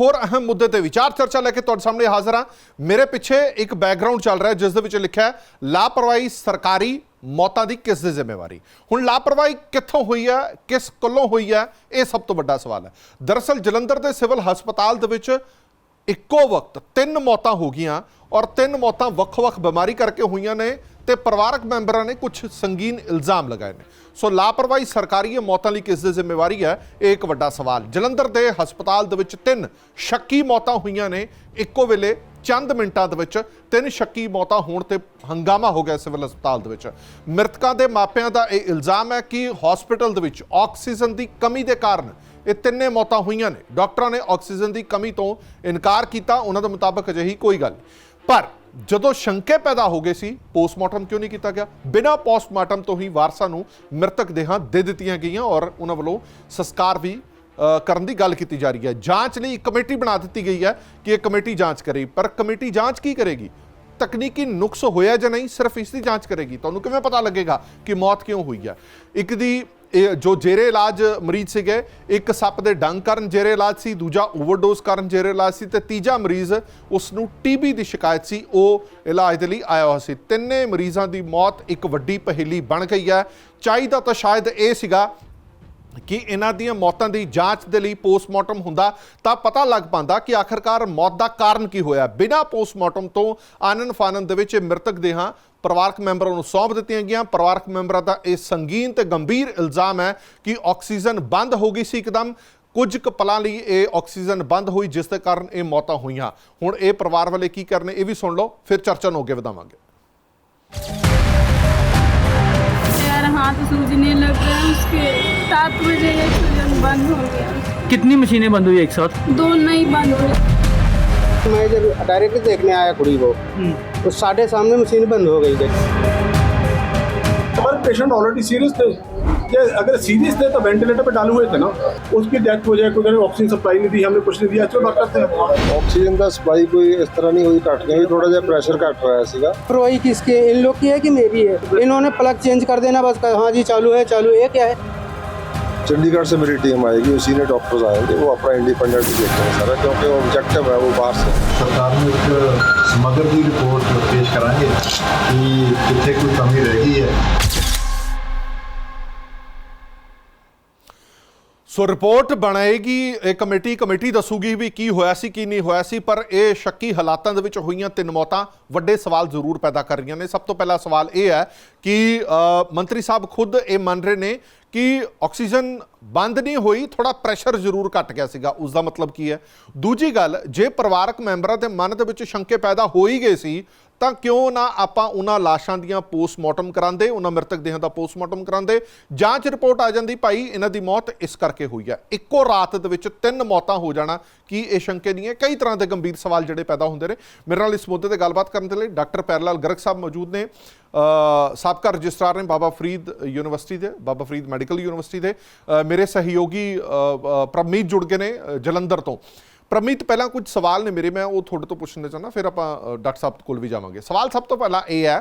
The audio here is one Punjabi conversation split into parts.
ਹੋਰ ਅਹਿਮ ਮੁੱਦੇ ਤੇ ਵਿਚਾਰ ਚਰਚਾ ਲੈ ਕੇ ਤੁਹਾਡੇ ਸਾਹਮਣੇ ਹਾਜ਼ਰ ਹਾਂ। ਮੇਰੇ ਪਿੱਛੇ ਇੱਕ ਬੈਕਗ੍ਰਾਉਂਡ ਚੱਲ ਰਿਹਾ ਜਿਸ ਦੇ ਵਿੱਚ ਲਿਖਿਆ ਹੈ, ਲਾਪਰਵਾਹੀ ਸਰਕਾਰੀ ਮੌਤਾਂ ਦੀ ਕਿਸ ਦੀ ਜ਼ਿੰਮੇਵਾਰੀ? ਹੁਣ ਲਾਪਰਵਾਹੀ ਕਿੱਥੋਂ ਹੋਈ ਹੈ, ਕਿਸ ਕੋਲੋਂ ਹੋਈ ਹੈ, ਇਹ ਸਭ ਤੋਂ ਵੱਡਾ ਸਵਾਲ ਹੈ। ਦਰਅਸਲ ਜਲੰਧਰ ਦੇ ਸਿਵਲ ਹਸਪਤਾਲ ਦੇ ਵਿੱਚ ਇੱਕੋ ਵਕਤ ਤਿੰਨ ਮੌਤਾਂ ਹੋ ਗਈਆਂ ਔਰ ਤਿੰਨ ਮੌਤਾਂ ਵੱਖ-ਵੱਖ ਬਿਮਾਰੀ ਕਰਕੇ ਹੋਈਆਂ ਨੇ ਤੇ ਪਰਿਵਾਰਕ ਮੈਂਬਰਾਂ ਨੇ ਕੁਝ ਸੰਗੀਨ ਇਲਜ਼ਾਮ ਲਗਾਏ ਨੇ। ਸੋ ਲਾਪਰਵਾਹੀ ਸਰਕਾਰੀ ਇਹ ਮੌਤਾਂ ਲਈ ਕਿਸ ਦੀ ਜ਼ਿੰਮੇਵਾਰੀ ਹੈ? ਇਹ ਇੱਕ ਵੱਡਾ ਸਵਾਲ। ਜਲੰਧਰ ਦੇ ਹਸਪਤਾਲ ਦੇ ਵਿੱਚ ਤਿੰਨ ਸ਼ੱਕੀ ਮੌਤਾਂ ਹੋਈਆਂ ਨੇ। ਇੱਕੋ ਵੇਲੇ ਚੰਦ ਮਿੰਟਾਂ ਦੇ ਵਿੱਚ ਤਿੰਨ ਸ਼ੱਕੀ ਮੌਤਾਂ ਹੋਣ ਤੇ ਹੰਗਾਮਾ ਹੋ ਗਿਆ ਸਿਵਲ ਹਸਪਤਾਲ ਦੇ ਵਿੱਚ। ਮ੍ਰਿਤਕਾਂ ਦੇ ਮਾਪਿਆਂ ਦਾ ਇਹ ਇਲਜ਼ਾਮ ਹੈ ਕਿ ਹਸਪੀਟਲ ਦੇ ਵਿੱਚ ਆਕਸੀਜਨ ਦੀ ਕਮੀ ਦੇ ਕਾਰਨ ਇਹ ਤਿੰਨੇ ਮੌਤਾਂ ਹੋਈਆਂ ਨੇ। ਡਾਕਟਰਾਂ ਨੇ ਆਕਸੀਜਨ ਦੀ ਕਮੀ ਤੋਂ ਇਨਕਾਰ ਕੀਤਾ, ਉਹਨਾਂ ਦੇ ਮੁਤਾਬਕ ਅਜਿਹੀ ਕੋਈ ਗੱਲ ਪਰ ਜਦੋਂ ਸ਼ੰਕੇ ਪੈਦਾ ਹੋ ਗਏ ਸੀ ਪੋਸਟਮਾਰਟਮ ਕਿਉਂ ਨਹੀਂ ਕੀਤਾ ਗਿਆ? ਬਿਨਾਂ ਪੋਸਟਮਾਰਟਮ ਤੋਂ ਹੀ ਵਾਰਸਾਂ ਨੂੰ ਮ੍ਰਿਤਕ ਦੇਹਾਂ ਦੇ ਦਿੱਤੀਆਂ ਗਈਆਂ ਔਰ ਉਹਨਾਂ ਵੱਲੋਂ ਸੰਸਕਾਰ ਵੀ ਕਰਨ ਦੀ ਗੱਲ ਕੀਤੀ ਜਾ ਰਹੀ ਹੈ। ਜਾਂਚ ਲਈ ਕਮੇਟੀ ਬਣਾ ਦਿੱਤੀ ਗਈ ਹੈ ਕਿ ਇਹ ਕਮੇਟੀ ਜਾਂਚ ਕਰੇ। ਪਰ ਕਮੇਟੀ ਜਾਂਚ ਕੀ ਕਰੇਗੀ? ਤਕਨੀਕੀ ਨੁਕਸ ਹੋਇਆ ਜਾਂ ਨਹੀਂ, ਸਿਰਫ ਇਸ ਦੀ ਜਾਂਚ ਕਰੇਗੀ। ਤੁਹਾਨੂੰ ਕਿਵੇਂ ਪਤਾ ਲੱਗੇਗਾ ਕਿ ਮੌਤ ਕਿਉਂ ਹੋਈ ਹੈ? ਇੱਕ ਦੀ ਇਹ ਜੋ ਜੇਰੇ ਇਲਾਜ ਮਰੀਜ਼ ਸੀਗੇ, ਇੱਕ ਸੱਪ ਦੇ ਡੰਗ ਕਾਰਨ ਜੇਰੇ ਇਲਾਜ ਸੀ, ਦੂਜਾ ਓਵਰਡੋਜ਼ ਕਾਰਨ ਜੇਰੇ ਇਲਾਜ ਸੀ ਤੇ ਤੀਜਾ ਮਰੀਜ਼ ਉਸ ਨੂੰ ਟੀਬੀ ਦੀ ਸ਼ਿਕਾਇਤ ਸੀ, ਉਹ ਇਲਾਜ ਦੇ ਲਈ ਆਇਆ ਹੋਇਆ ਸੀ। ਤਿੰਨੇ ਮਰੀਜ਼ਾਂ ਦੀ ਮੌਤ ਇੱਕ ਵੱਡੀ ਪਹੇਲੀ ਬਣ ਗਈ ਹੈ। ਚਾਹੀਦਾ ਤਾਂ ਸ਼ਾਇਦ ਇਹ ਸੀਗਾ ਕਿ ਇਹਨਾਂ ਦੀਆਂ ਮੌਤਾਂ ਦੀ ਜਾਂਚ ਦੇ ਲਈ ਪੋਸਟਮਾਰਟਮ ਹੁੰਦਾ ਤਾਂ ਪਤਾ ਲੱਗ ਪਾਉਂਦਾ ਕਿ ਆਖਰਕਾਰ ਮੌਤ ਦਾ ਕਾਰਨ ਕੀ ਹੋਇਆ। ਬਿਨਾਂ ਪੋਸਟਮਾਰਟਮ ਤੋਂ ਆਨੰਦ ਫਾਨਨ ਦੇ ਵਿੱਚ ਇਹ ਮ੍ਰਿਤਕ ਦੇਹਾਂ ਪਰਿਵਾਰਕ ਮੈਂਬਰਾਂ ਨੂੰ ਸੌਂਪ ਦਿੱਤੀਆਂ ਗਈਆਂ। ਪਰਿਵਾਰਕ ਮੈਂਬਰਾਂ ਦਾ ਇਹ ਸੰਗੀਨ ਤੇ ਗੰਭੀਰ ਇਲਜ਼ਾਮ ਹੈ ਕਿ ਆਕਸੀਜਨ ਬੰਦ ਹੋ ਗਈ ਸੀ ਇੱਕਦਮ। ਕੁਝ ਕੁ ਪਲਾਂ ਲਈ ਇਹ ਆਕਸੀਜਨ ਬੰਦ ਹੋਈ, ਜਿਸ ਦੇ ਕਾਰਨ ਇਹ ਮੌਤਾਂ ਹੋਈਆਂ। ਹੁਣ ਇਹ ਪਰਿਵਾਰ ਵਾਲੇ ਕੀ ਕਰਨੇ ਇਹ ਵੀ ਸੁਣ ਲਓ, ਫਿਰ ਚਰਚਾ ਨੂੰ ਅੱਗੇ ਵਧਾਵਾਂਗੇ। हाथ सूझने लग गए उसके सात बजे एक सूजन बंद हो गया। कितनी मशीनें बंद हुई एक साथ? दो नहीं बंद हुई मैं जब डायरेक्ट देखने आया कुड़ी को तो साढ़े सामने मशीन बंद हो गई थी हमारे पेशेंट ऑलरेडी सीरियस थे। अगर सीरियस थे तो वेंटिलेटर पे डाले हुए थे ना उसकी डेथ हो जाए कोई ऑक्सीजन सप्लाई नहीं दी हमने कुछ नहीं दिया। चलो डॉक्टर थे ऑक्सीजन का सप्लाई कोई इस तरह नहीं हुई काट गई थोड़ा जहा प्रेशर काट रहा है सीधा किसके इन लोग की है कि मेरी है? इन्होंने प्लग चेंज कर देना बस हाँ जी चालू है चालू है क्या है? चंडीगढ़ से मेरी टीम आएगी उसी ने डॉक्टर्स आएँगे वो अपना इंडिपेंडेंट देखते हैं सारा क्योंकि वो ऑब्जेक्टिव है वो बाहर से। सरकार ने एक समग्र की रिपोर्ट पेश कराएँगे कि कितने कोई कमी रहेगी है। ਸੋ ਰਿਪੋਰਟ ਬਣਾਏਗੀ, ਇਹ ਕਮੇਟੀ ਕਮੇਟੀ ਦੱਸੂਗੀ ਵੀ ਕੀ ਹੋਇਆ ਸੀ, ਕੀ ਨਹੀਂ ਹੋਇਆ ਸੀ, ਪਰ ਇਹ ਸ਼ੱਕੀ ਹਾਲਾਤਾਂ ਦੇ ਵਿੱਚ ਹੋਈਆਂ ਤਿੰਨ ਮੌਤਾਂ। ਵੱਡੇ ਸਵਾਲ ਜ਼ਰੂਰ ਪੈਦਾ ਕਰ ਰਹੀਆਂ ਨੇ। ਸਭ ਤੋਂ ਪਹਿਲਾ ਸਵਾਲ ਇਹ ਹੈ ਕਿ ਮੰਤਰੀ ਸਾਹਿਬ ਖੁਦ ਇਹ ਮੰਨ ਰਹੇ ਨੇ ਕਿ ਆਕਸੀਜਨ ਬੰਦ ਨਹੀਂ ਹੋਈ ਥੋੜਾ ਪ੍ਰੈਸ਼ਰ ਜ਼ਰੂਰ ਘਟ ਗਿਆ ਸੀਗਾ। ਉਸ ਦਾ ਮਤਲਬ ਕੀ ਹੈ? ਦੂਜੀ ਗੱਲ, ਜੇ ਪਰਿਵਾਰਕ ਮੈਂਬਰਾਂ ਦੇ ਮਨ ਦੇ ਵਿੱਚ ਸ਼ੰਕੇ ਪੈਦਾ ਹੋ ਹੀ ਗਏ ਸੀ ਤਾਂ ਕਿਉਂ ਨਾ ਆਪਾਂ ਉਹਨਾਂ ਲਾਸ਼ਾਂ ਦੀਆਂ ਪੋਸਟਮਾਰਟਮ ਕਰਾਉਂਦੇ ਉਹਨਾਂ ਮ੍ਰਿਤਕ ਦੇਹਾਂ ਦਾ ਪੋਸਟਮਾਰਟਮ ਕਰਾਉਂਦੇ ਜਾਂਚ ਰਿਪੋਰਟ ਆ ਜਾਂਦੀ ਭਾਈ ਇਹਨਾਂ ਦੀ ਮੌਤ ਇਸ ਕਰਕੇ ਹੋਈ ਹੈ। ਇੱਕੋ ਰਾਤ ਦੇ ਵਿੱਚ ਤਿੰਨ ਮੌਤਾਂ ਹੋ ਜਾਣਾ ਕੀ ਇਹ ਸ਼ੰਕੇ ਨਹੀਂ ਹੈ? ਕਈ ਤਰ੍ਹਾਂ ਦੇ ਗੰਭੀਰ ਸਵਾਲ ਜਿਹੜੇ ਪੈਦਾ ਹੁੰਦੇ ਨੇ। ਮੇਰੇ ਨਾਲ ਇਸ ਮੁੱਦੇ ਤੇ ਗੱਲਬਾਤ ਕਰਨ ਦੇ ਲਈ ਡਾਕਟਰ ਪੈਰਲਾਲ ਗਰਗ ਸਾਹਿਬ ਮੌਜੂਦ ਨੇ। ਸਾਬਕਾ ਰਜਿਸਟਰਾਰ ਨੇ ਬਾਬਾ ਫਰੀਦ ਯੂਨੀਵਰਸਿਟੀ ਦੇ ਬਾਬਾ ਫਰੀਦ ਮੈਡੀਕਲ ਯੂਨੀਵਰਸਿਟੀ ਦੇ। ਮੇਰੇ ਸਹਿਯੋਗੀ ਅ, ਪ੍ਰਮੀਤ ਜੁੜ ਗਏ ਨੇ ਜਲੰਧਰ ਤੋਂ। ਪ੍ਰਮਿਤ, ਪਹਿਲਾਂ ਕੁਝ ਸਵਾਲ ਨੇ ਮੇਰੇ, ਮੈਂ ਉਹ ਤੁਹਾਡੇ ਤੋਂ ਪੁੱਛਣਾ ਚਾਹੁੰਦਾ, ਫਿਰ ਆਪਾਂ ਡਾਕਟਰ ਸਾਹਿਬ ਕੋਲ ਵੀ ਜਾਵਾਂਗੇ। ਸਵਾਲ ਸਭ ਤੋਂ ਪਹਿਲਾਂ ਇਹ ਹੈ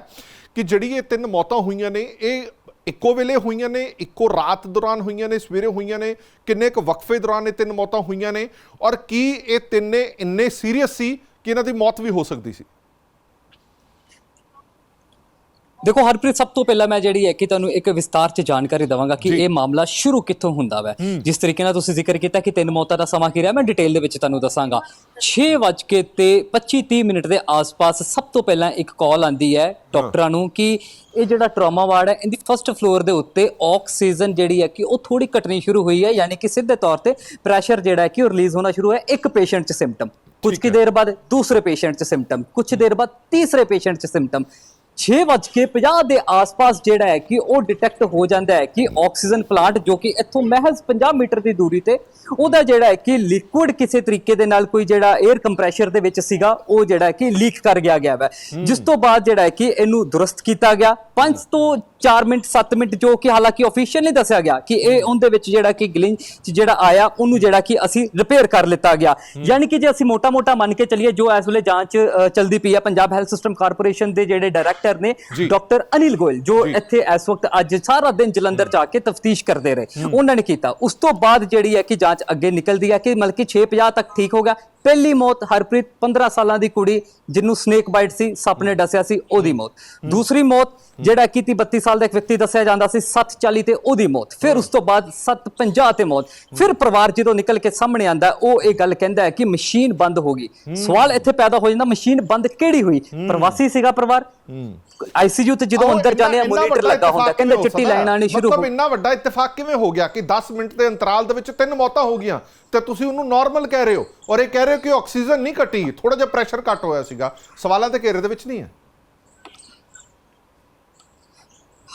ਕਿ ਜਿਹੜੀ ਇਹ ਤਿੰਨ ਮੌਤਾਂ ਹੋਈਆਂ ਨੇ, ਇਹ ਇੱਕੋ ਵੇਲੇ ਹੋਈਆਂ ਨੇ, ਇੱਕੋ ਰਾਤ ਦੌਰਾਨ ਹੋਈਆਂ ਨੇ, ਸਵੇਰੇ ਹੋਈਆਂ ਨੇ, ਕਿੰਨੇ ਕੁ ਵਕਫੇ ਦੌਰਾਨ ਇਹ ਤਿੰਨ ਮੌਤਾਂ ਹੋਈਆਂ ਨੇ, ਔਰ ਕੀ ਇਹ ਤਿੰਨੇ ਇੰਨੇ ਸੀਰੀਅਸ ਸੀ ਕਿ ਇਹਨਾਂ ਦੀ ਮੌਤ ਵੀ ਹੋ ਸਕਦੀ ਸੀ? ਦੇਖੋ ਹਰਪ੍ਰੀਤ ਸਭ ਤੋਂ ਪਹਿਲਾਂ ਮੈਂ ਜਿਹੜੀ ਹੈ ਕਿ ਤੁਹਾਨੂੰ ਇੱਕ ਵਿਸਤਾਰ ਚ ਜਾਣਕਾਰੀ ਦਵਾਂਗਾ ਕਿ। ਇਹ ਮਾਮਲਾ ਸ਼ੁਰੂ ਕਿੱਥੋਂ ਹੁੰਦਾ ਵੈ? ਜਿਸ ਤਰੀਕੇ ਨਾਲ ਤੁਸੀਂ ਜ਼ਿਕਰ ਕੀਤਾ ਕਿ ਤਿੰਨ ਮੌਤਾਂ ਦਾ ਸਮਾਂ ਕੀ ਰਿਹਾ ਮੈਂ ਡਿਟੇਲ ਦੇ ਵਿੱਚ ਤੁਹਾਨੂੰ ਦੱਸਾਂਗਾ। 6 ਵਜੇ ਕੇ ਤੇ 25 30 ਮਿੰਟ ਦੇ ਆਸ-ਪਾਸ ਸਭ ਤੋਂ ਪਹਿਲਾਂ ਇੱਕ ਕਾਲ ਆਂਦੀ ਹੈ ਡਾਕਟਰਾਂ ਨੂੰ ਕਿ ਇਹ ਜਿਹੜਾ ਟਰਾਮਾ ਵਾਰਡ ਹੈ ਇਹਦੀ ਫਰਸਟ ਫਲੋਰ ਦੇ ਉੱਤੇ ਆਕਸੀਜਨ ਜਿਹੜੀ ਹੈ ਕਿ ਉਹ ਥੋੜੀ ਘਟਣੀ ਸ਼ੁਰੂ ਹੋਈ ਹੈ ਯਾਨੀ ਕਿ ਸਿੱਧੇ ਤੌਰ ਤੇ ਪ੍ਰੈਸ਼ਰ ਜਿਹੜਾ ਹੈ ਕਿ ਉਹ ਰਿਲੀਜ਼ ਹੋਣਾ ਸ਼ੁਰੂ ਹੋਇਆ ਇੱਕ ਪੇਸ਼ੈਂਟ 'ਚ ਸਿੰਪਟਮ ਕੁਝ ਕੀ ਦੇਰ ਬਾਅਦ ਦੂਸਰੇ ਪੇਸ਼ੈਂਟ 'ਚ ਸਿੰਪਟਮ ਕੁਝ ਦੇਰ ਬਾਅਦ ਤੀਸਰੇ ਪੇਸ਼ੈਂਟ 'ਚ ਸਿੰਪਟਮ 6:50 ਦੇ ਆਸ-ਪਾਸ ਜਿਹੜਾ ਹੈ ਕਿ ਉਹ ਡਿਟੈਕਟ ਹੋ ਜਾਂਦਾ ਹੈ ਕਿ ਆਕਸੀਜਨ ਪਲਾਂਟ ਜੋ ਕਿ ਇੱਥੋਂ ਮਹਿਜ਼ 50 ਮੀਟਰ ਦੀ ਦੂਰੀ ਤੇ ਉਹਦਾ ਜਿਹੜਾ ਹੈ ਕਿ ਲਿਕੁਇਡ ਕਿਸੇ ਤਰੀਕੇ ਦੇ ਨਾਲ ਕੋਈ ਜਿਹੜਾ 에ਅਰ ਕੰਪਰੈਸ਼ਰ ਦੇ ਵਿੱਚ ਸੀਗਾ ਉਹ ਜਿਹੜਾ ਹੈ ਕਿ ਲੀਕ ਕਰ ਗਿਆ ਗਿਆ ਹੈ। ਜਿਸ ਤੋਂ ਬਾਅਦ ਜਿਹੜਾ ਹੈ ਕਿ ਇਹਨੂੰ ਦੁਰਸਤ ਕੀਤਾ ਗਿਆ। 5 ਤੋਂ 4 ਮਿੰਟ 7 ਮਿੰਟ ਜੋ ਕਿ ਹਾਲਾਂਕਿ ਆਫੀਸ਼ੀਅਲ ਨਹੀਂ ਦੱਸਿਆ ਗਿਆ ਕਿ ਇਹ ਉਹਦੇ ਵਿੱਚ ਜਿਹੜਾ ਕਿ ਗਲਿੰਚ ਜਿਹੜਾ ਆਇਆ ਉਹਨੂੰ ਜਿਹੜਾ ਕਿ ਅਸੀਂ ਰਿਪੇਅਰ ਕਰ ਲਿੱਤਾ ਗਿਆ। ਯਾਨੀ ਕਿ ਜੇ ਅਸੀਂ ਮੋਟਾ-ਮੋਟਾ ਮੰਨ ਕੇ ਚੱਲੀਏ ਜੋ ਇਸ ਵੇਲੇ ਜਾਂਚ ਚਲਦੀ ਪਈ ਹੈ ਪੰਜਾਬ ਹੈਲਥ ਸਿਸਟਮ ਕਾਰਪੋਰੇਸ਼ਨ ਦੇ ਜਿਹੜੇ ਡਾਇਰੈਕਟਰ ਨੇ। ਡਾਕਟਰ ਅਨਿਲ ਗੋਇਲ ਜੋ। ਇੱਥੇ ਇਸ ਵਕਤ ਅੱਜ ਸਾਰਾ ਦਿਨ ਜਲੰਧਰ ਜਾ ਕੇ ਤਫਤੀਸ਼ ਕਰਦੇ ਰਹੇ। ਉਹਨਾਂ ਨੇ ਕੀਤਾ। ਉਸ ਤੋਂ ਬਾਅਦ ਜਿਹੜੀ ਹੈ ਕਿ ਜਾਂਚ ਅੱਗੇ ਨਿਕਲਦੀ ਹੈ ਕਿ ਮਤਲਬ ਕਿ 650 ਤੱਕ ਠੀਕ ਹੋ ਗਿਆ। ਪਹਿਲੀ ਮੌਤ ਹਰਪ੍ਰੀਤ 15 ਸਾਲਾਂ ਦੀ ਕੁੜੀ ਜਿਹਨੂੰ ਸਨੇਕ ਬਾਈਟ ਸੀ ਸੱਪ ਨੇ ਡਸਿਆ ਸੀ ਉਹਦੀ ਮੌਤ। ਦੂਸਰੀ ਮੌਤ ਜਿਹੜਾ ਕਿ 30 32 ਸਾਲ ਦਾ ਇੱਕ ਵਿਅਕਤੀ ਦੱਸਿਆ ਜਾਂਦਾ ਸੀ 740 ਤੇ ਉਹਦੀ ਮੌਤ। ਫਿਰ ਉਸ ਤੋਂ ਬਾਅਦ 750 ਤੇ ਮੌਤ। ਫਿਰ ਪਰਿਵਾਰ ਜਦੋਂ ਨਿਕਲ ਕੇ ਸਾਹਮਣੇ ਆਂਦਾ ਉਹ ਇਹ ਗੱਲ ਕਹਿੰਦਾ ਹੈ ਕਿ ਮਸ਼ੀਨ ਬੰਦ ਹੋ ਗਈ। ਸਵਾਲ ਇੱਥੇ ਪੈਦਾ ਹੋ ਜਾਂਦਾ ਮਸ਼ੀਨ ਬੰਦ ਕਿਹੜੀ ਹੋਈ? ਪ੍ਰਵਾਸੀ ਸੀਗਾ ਪਰਿਵਾਰ? ਆਈਸੀਯੂ ਤੇ ਜਦੋਂ ਅੰਦਰ ਜਾਂਦੇ ਆ ਮੋਨੀਟਰ ਲੱਗਾ ਹੁੰਦਾ ਕਹਿੰਦੇ ਚਿੱਟੀ? ਲਾਈਨ ਆਣੀ ਸ਼ੁਰੂ ਮਤਲਬ ਹੋ ਇੰਨਾ ਵੱਡਾ ਇਤਫਾਕ ਕਿਵੇਂ ਹੋ ਗਿਆ ਕਿ 10 ਮਿੰਟ ਦੇ ਅੰਤਰਾਲ ਦੇ ਵਿੱਚ ਤਿੰਨ ਮੌਤਾਂ ਹੋ ਗਈਆਂ? ਤੇ ਤੁਸੀਂ ਉਹਨੂੰ ਨਾਰਮਲ ਕਹਿ ਰਹੇ ਹੋ। ਔਰ ਇਹ ਕਹਿ ਰਹੇ ਹੋ ਕਿ ਆਕਸੀਜਨ ਨਹੀਂ ਘਟੀ ਥੋੜਾ ਜਿਹਾ ਪ੍ਰੈਸ਼ਰ ਘੱਟ ਹੋਇਆ ਸੀਗਾ। ਸਵਾਲਾਂ ਦੇ ਘੇਰੇ ਦੇ ਵਿੱਚ ਨਹੀਂ ਹੈ।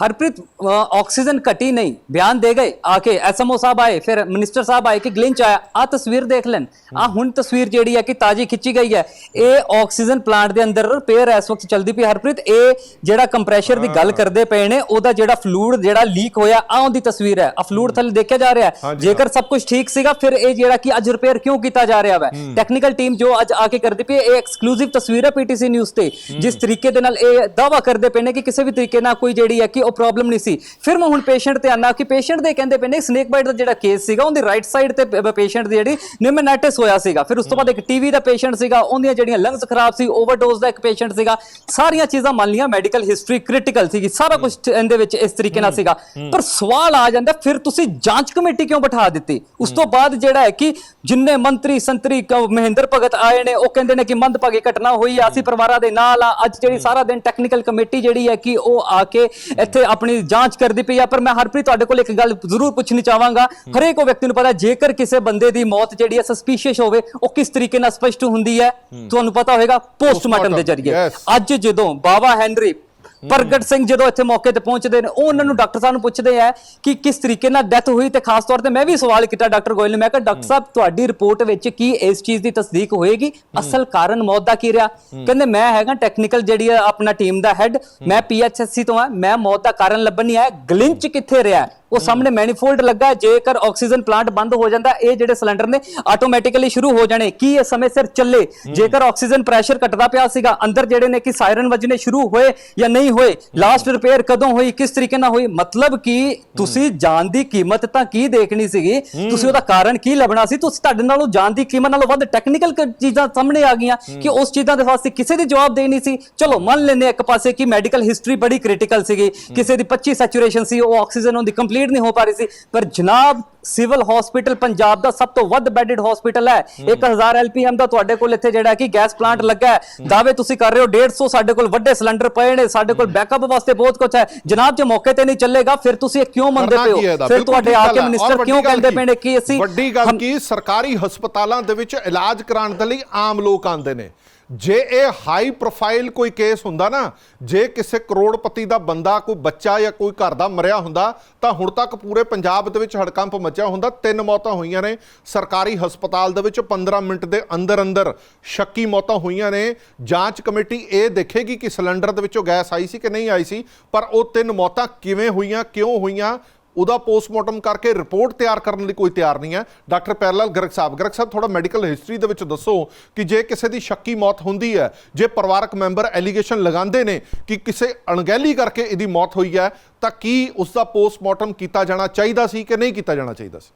ਆਕਸੀਜਨ ਘਟੀ ਨਹੀਂ ਬਿਆਨ ਦੇ ਗਏ ਆ ਕੇ ਐਸਐਮਓ ਸਾਹਿਬ ਆਏ ਫਿਰ ਮਿਨਿਸਟਰ ਸਾਹਿਬ ਆਏ ਕਿ ਗਲਿੰਚ ਆਇਆ ਆ ਤਸਵੀਰ ਦੇਖ ਲੈਣ ਆ ਹੁਣ ਤਸਵੀਰ ਜਿਹੜੀ ਹੈ ਕਿ ਤਾਜੀ ਖਿੱਚੀ ਗਈ ਹੈ ਇਹ ਆਕਸੀਜਨ ਪਲਾਂਟ ਦੇ ਅੰਦਰ ਰਿਪੇਅਰ ਇਸ ਵਕਤ ਚਲਦੀ ਪਈ ਹਰਪ੍ਰੀਤ ਇਹ ਜਿਹੜਾ ਕੰਪਰੈਸ਼ਰ ਦੀ ਗੱਲ ਕਰਦੇ ਪਏ ਨੇ ਉਹਦਾ ਜਿਹੜਾ ਫਲੂਇਡ ਜਿਹੜਾ ਲੀਕ ਹੋਇਆ ਆ ਉਹਦੀ ਤਸਵੀਰ ਹੈ ਆ ਫਲੂਇਡ ਥੱਲੇ ਦੇਖਿਆ ਜਾ ਰਿਹਾ ਹੈ ਜੇਕਰ ਸਭ ਕੁਝ ਠੀਕ ਸੀਗਾ ਫਿਰ ਇਹ ਜਿਹੜਾ ਕਿ ਅੱਜ ਰਿਪੇਅਰ ਕਿਉਂ ਕੀਤਾ ਜਾ ਰਿਹਾ ਹੈ ਟੈਕਨੀਕਲ ਟੀਮ ਜੋ ਅੱਜ ਆ ਕੇ ਕਰਦੀ ਪਈ ਇਹ ਐਕਸਕਲੂਸਿਵ ਤਸਵੀਰ ਹੈ ਪੀਟੀਸੀ ਨਿਊਜ਼ ਤੇ ਜਿਸ ਤਰੀਕੇ ਦੇ ਨਾਲ ਇਹ ਦਾਵਾ ਕਰਦੇ ਪਏ ਨੇ ਕਿ ਕਿਸੇ ਵੀ ਤਰੀਕੇ ਨਾਲ ਕੋਈ ਜਿਹੜੀ ਹੈ ਕਿ ਉਹ ਪ੍ਰੋਬਲਮ ਨਹੀਂ ਸੀ। ਫਿਰ ਮੈਂ ਹੁਣ ਪੇਸ਼ੈਂਟ ਤੇ ਆਨਾ ਕਿ ਪੇਸ਼ੈਂਟ ਦੇ ਕਹਿੰਦੇ ਪਏ ਨੇ ਸਨੇਕ ਬਾਈਟ ਦਾ ਜਿਹੜਾ ਕੇਸ ਸੀਗਾ ਉਹਦੀ ਰਾਈਟ ਸਾਈਡ ਤੇ ਪੇਸ਼ੈਂਟ ਦੀ ਜਿਹੜੀ ਨਿਮਨਾਈਟਿਸ ਹੋਇਆ ਸੀਗਾ। ਫਿਰ ਉਸ ਤੋਂ ਬਾਅਦ ਇੱਕ ਟੀਵੀ ਦਾ ਪੇਸ਼ੈਂਟ ਸੀਗਾ ਉਹਦੀਆਂ ਜਿਹੜੀਆਂ ਲੰਗਸ ਖਰਾਬ ਸੀ ਓਵਰਡੋਜ਼ ਦਾ ਇੱਕ ਪੇਸ਼ੈਂਟ ਸੀਗਾ। ਸਾਰੀਆਂ ਚੀਜ਼ਾਂ ਮੰਨ ਲੀਆਂ ਮੈਡੀਕਲ ਹਿਸਟਰੀ ਕ੍ਰਿਟੀਕਲ ਸੀਗੀ। ਸਾਰਾ ਕੁਝ ਇਹਦੇ ਵਿੱਚ ਇਸ ਤਰੀਕੇ ਨਾਲ ਸੀਗਾ। ਪਰ ਸਵਾਲ ਆ ਜਾਂਦਾ ਫਿਰ ਤੁਸੀਂ ਜਾਂਚ ਕਮੇਟੀ ਕਿਉਂ ਬਿਠਾ ਦਿੱਤੀ? ਉਸ ਤੋਂ ਬਾਅਦ ਜਿਹੜਾ ਹੈ ਕਿ ਜਿੰਨੇ ਮੰਤਰੀ ਸੰਤਰੀ ਮਹਿੰਦਰ ਭਗਤ ਆਏ ਨੇ ਉਹ ਕਹਿੰਦੇ ਨੇ ਕਿ ਮੰਦਭਾਗੀ ਘਟਨਾ ਹੋਈ ਆ ਅਸੀਂ ਪਰਿਵਾਰਾਂ ਦੇ ਨਾਲ ਆ ਅੱਜ ਜਿਹੜੀ ਸਾਰਾ ਦਿਨ ਟੈਕਨੀਕਲ ਕਮੇਟੀ ਜਿਹੜੀ ਹੈ ਕਿ ਉਹ ਆ ਕੇ ਇੱਥੇ ਆਪਣੀ ਜਾਂਚ ਕਰਦੀ ਪਈ ਆ ਪਰ ਮੈਂ ਹਰਪ੍ਰੀਤ ਤੁਹਾਡੇ ਕੋਲ ਇੱਕ ਗੱਲ ਜ਼ਰੂਰ ਪੁੱਛਣੀ ਚਾਹਾਂਗਾ। ਹਰੇਕ ਉਹ ਵਿਅਕਤੀ ਨੂੰ ਪਤਾ ਜੇਕਰ ਕਿਸੇ ਬੰਦੇ ਦੀ ਮੌਤ ਜਿਹੜੀ ਹੈ ਸਸਪੀਸ਼ੀਅਸ ਹੋਵੇ ਉਹ ਕਿਸ ਤਰੀਕੇ ਨਾਲ ਸਪਸ਼ਟ ਹੁੰਦੀ ਹੈ? ਤੁਹਾਨੂੰ ਪਤਾ ਹੋਵੇਗਾ ਪੋਸਟਮਾਰਟਮ ਦੇ ਜ਼ਰੀਏ. ਅੱਜ ਜਦੋਂ ਬਾਬਾ ਹੈਨਰੀ ਪ੍ਰਗਟ ਸਿੰਘ ਜਦੋਂ ਇੱਥੇ ਮੌਕੇ ਤੇ ਪਹੁੰਚਦੇ ਨੇ, ਉਹ ਉਹਨਾਂ ਨੂੰ ਡਾਕਟਰ ਸਾਹਿਬ ਨੂੰ ਪੁੱਛਦੇ ਆ ਕਿ ਕਿਸ ਤਰੀਕੇ ਨਾਲ ਡੈਥ ਹੋਈ ਤੇ ਖਾਸ ਤੌਰ ਤੇ ਮੈਂ ਵੀ ਸਵਾਲ ਕੀਤਾ ਡਾਕਟਰ ਗੋਇਲ ਨੂੰ, ਮੈਂ ਕਿਹਾ, ਡਾਕਟਰ ਸਾਹਿਬ, ਤੁਹਾਡੀ ਰਿਪੋਰਟ ਵਿੱਚ ਕੀ ਇਸ ਚੀਜ਼ ਦੀ ਤਸਦੀਕ ਹੋਏਗੀ? ਅਸਲ ਕਾਰਨ ਮੌਤ ਦਾ ਕੀ ਰਿਹਾ? ਕਹਿੰਦੇ, ਮੈਂ ਹੈਗਾ ਟੈਕਨੀਕਲ ਜਿਹੜੀ ਆ ਆਪਣਾ ਟੀਮ ਦਾ ਹੈੱਡ ਮੈਂ ਪੀਐਚਐਸਸੀ ਤੋਂ ਆ, ਮੈਂ ਮੌਤ ਦਾ ਕਾਰਨ ਲੱਭਣ ਨਹੀਂ ਆਇਆ। ਗਲਿੰਚ ਕਿੱਥੇ ਰਿਹਾ? ਉਹ ਸਾਹਮਣੇ ਮੈਨੀਫੋਲਡ ਲੱਗਾ, ਜੇਕਰ ਆਕਸੀਜਨ ਪਲਾਂਟ ਬੰਦ ਹੋ ਜਾਂਦਾ, ਇਹ ਜਿਹੜੇ ਸਿਲੰਡਰ ਨੇ ਆਟੋਮੈਟਿਕਲੀ ਸ਼ੁਰੂ ਹੋ ਜਾਣੇ। ਕੀ ਇਹ ਸਮੇਂ ਸਿਰ ਚੱਲੇ? ਜੇਕਰ ਆਕਸੀਜਨ ਪ੍ਰੈਸ਼ਰ ਘਟਦਾ ਪਿਆ ਸੀਗਾ, ਅੰਦਰ ਜਿਹੜੇ ਨੇ ਕਿ ਸਾਇਰਨ ਵੱਜਣੇ ਸ਼ੁਰੂ ਹੋਏ ਜਾਂ ਨਹੀਂ ਹੋਏ। ਲਾਸਟ ਰਿਪੇਅਰ ਕਦੋਂ ਹੋਈ? ਕਿਸ ਤਰੀਕੇ ਨਾਲ ਹੋਈ? ਮਤਲਬ ਕਿ ਤੁਸੀਂ ਜਾਨ ਦੀ ਕੀਮਤ ਤਾਂ ਕੀ ਦੇਖਣੀ ਸੀਗੀ? ਤੁਸੀਂ ਉਹਦਾ ਕਾਰਨ ਕੀ ਲੱਭਣਾ ਸੀ? ਤੁਸੀਂ ਤੁਹਾਡੇ ਨਾਲੋਂ ਜਾਨ ਦੀ ਕੀਮਤ ਨਾਲੋਂ ਵੱਧ ਟੈਕਨੀਕਲ ਚੀਜ਼ਾਂ ਸਾਹਮਣੇ ਆ ਗਈਆਂ ਕਿ ਉਸ ਚੀਜ਼ਾਂ ਦੇ ਵਾਸਤੇ ਕਿਸੇ ਦੀ ਜਵਾਬ ਦੇ ਨਹੀਂ ਸੀ? ਚਲੋ ਮੰਨ ਹਾਂ ਇੱਕ ਪਾਸੇ ਕਿ ਮੈਡੀਕਲ ਹਿਸਟਰੀ ਬੜੀ ਕ੍ਰਿਟੀਕਲ ਸੀਗੀ। ਕਿਸੇ ਦੀ 25 ਸੈਚੂਰੇਸ਼ਨ ਸੀ ਉਹ ਆਕਸੀਜਨ ਉਹਦੀ ਕੰਪਲੀਟ ਨਹੀਂ ਹੋ ਪਾ ਰਹੀ ਸੀ। ਪਰ ਜਨਾਬ ਸਿਵਲ ਹਸਪੀਟਲ ਪੰਜਾਬ ਦਾ ਸਭ ਤੋਂ ਵੱਧ ਬੈਡਡ ਹਸਪੀਟਲ ਹੈ। 1000 ਐਲਪੀਐਮ ਦਾ ਤੁਹਾਡੇ ਕੋਲ ਇੱਥੇ ਜਿਹੜਾ ਕਿ ਗੈਸ ਪਲਾਂਟ ਲੱਗਾ ਹੈ। ਦਾਅਵੇ ਤੁਸੀਂ ਕਰ ਰਹੇ ਹੋ 150 ਸਾਡੇ ਕੋਲ ਵੱਡੇ ਸਿਲੰਡਰ ਪਏ ਨੇ ਸਾਡੇ ਕੋਲ ਬੈਕਅਪ ਵਾਸਤੇ ਬਹੁਤ ਕੁਝ ਹੈ। ਜਨਾਬ ਜੇ ਮੌਕੇ ਤੇ ਨਹੀਂ ਚੱਲੇਗਾ ਫਿਰ ਤੁਸੀਂ ਕਿਉਂ ਮੰਨਦੇ ਇਹਦਾ? ਫਿਰ ਤੁਹਾਡੇ ਆ ਕੇ ਮਿਨਿਸਟਰ ਕਿਉਂ ਕਹਿੰਦੇ ਨੇ ਕਿ ਅਸੀਂ ਵੱਡੀ ਗੱਲ ਕੀ? ਸਰਕਾਰੀ ਹਸਪਤਾਲਾਂ ਦੇ ਵਿੱਚ ਇਲਾਜ ਕਰਾਉਣ ਦੇ ਲਈ ਆਮ ਲੋਕ ਆਉਂਦੇ ਨੇ। ਜੇ ਇਹ ਹਾਈ ਪ੍ਰੋਫਾਈਲ ਕੋਈ ਕੇਸ ਹੁੰਦਾ ਨਾ, ਜੇ ਕਿਸੇ ਕਰੋੜਪਤੀ ਦਾ ਬੰਦਾ, ਕੋਈ ਬੱਚਾ ਜਾਂ ਕੋਈ ਘਰ ਦਾ ਮਰਿਆ ਹੁੰਦਾ, ਤਾਂ ਹੁਣ ਤੱਕ ਪੂਰੇ ਪੰਜਾਬ ਦੇ ਵਿੱਚ ਹੜਕੰਪ ਮਚਿਆ ਹੁੰਦਾ, ਤਿੰਨ ਮੌਤਾਂ ਹੋਈਆਂ ਨੇ। ਸਰਕਾਰੀ ਹਸਪਤਾਲ ਦੇ ਵਿੱਚ 15 ਮਿੰਟ ਦੇ ਅੰਦਰ ਅੰਦਰ ਸ਼ੱਕੀ ਮੌਤਾਂ ਹੋਈਆਂ ਨੇ। ਜਾਂਚ ਕਮੇਟੀ ਇਹ ਦੇਖੇਗੀ ਕਿ ਸਿਲੰਡਰ ਦੇ ਵਿੱਚੋਂ ਗੈਸ ਆਈ ਸੀ ਕਿ ਨਹੀਂ ਆਈ ਸੀ, ਪਰ ਉਹ ਤਿੰਨ ਮੌਤਾਂ ਕਿਵੇਂ ਹੋਈਆਂ, ਕਿਉਂ ਹੋਈਆਂ ਉਹਦਾ ਪੋਸਟਮਾਰਟਮ ਕਰਕੇ ਰਿਪੋਰਟ ਤਿਆਰ ਕਰਨ ਲਈ ਕੋਈ ਤਿਆਰ ਨਹੀਂ ਹੈ। ਡਾਕਟਰ ਪੈਰਲਲ ਗਰਗ ਸਾਹਿਬ ਗਰਗ ਸਾਹਿਬ ਥੋੜਾ ਮੈਡੀਕਲ ਹਿਸਟਰੀ ਦੇ ਵਿੱਚ ਦੱਸੋ ਕਿ ਜੇ ਕਿਸੇ ਦੀ ਸ਼ੱਕੀ ਮੌਤ ਹੁੰਦੀ ਹੈ, ਜੇ ਪਰਿਵਾਰਕ ਮੈਂਬਰ ਐਲੀਗੇਸ਼ਨ ਲਗਾਉਂਦੇ ਨੇ ਕਿ ਕਿਸੇ ਅਣਗਹਿਲੀ ਕਰਕੇ ਇਹਦੀ ਮੌਤ ਹੋਈ ਹੈ, ਤਾਂ ਕੀ ਉਸ ਦਾ ਪੋਸਟਮਾਰਟਮ ਕੀਤਾ ਜਾਣਾ ਚਾਹੀਦਾ ਸੀ ਕਿ ਨਹੀਂ ਕੀਤਾ ਜਾਣਾ ਚਾਹੀਦਾ ਸੀ?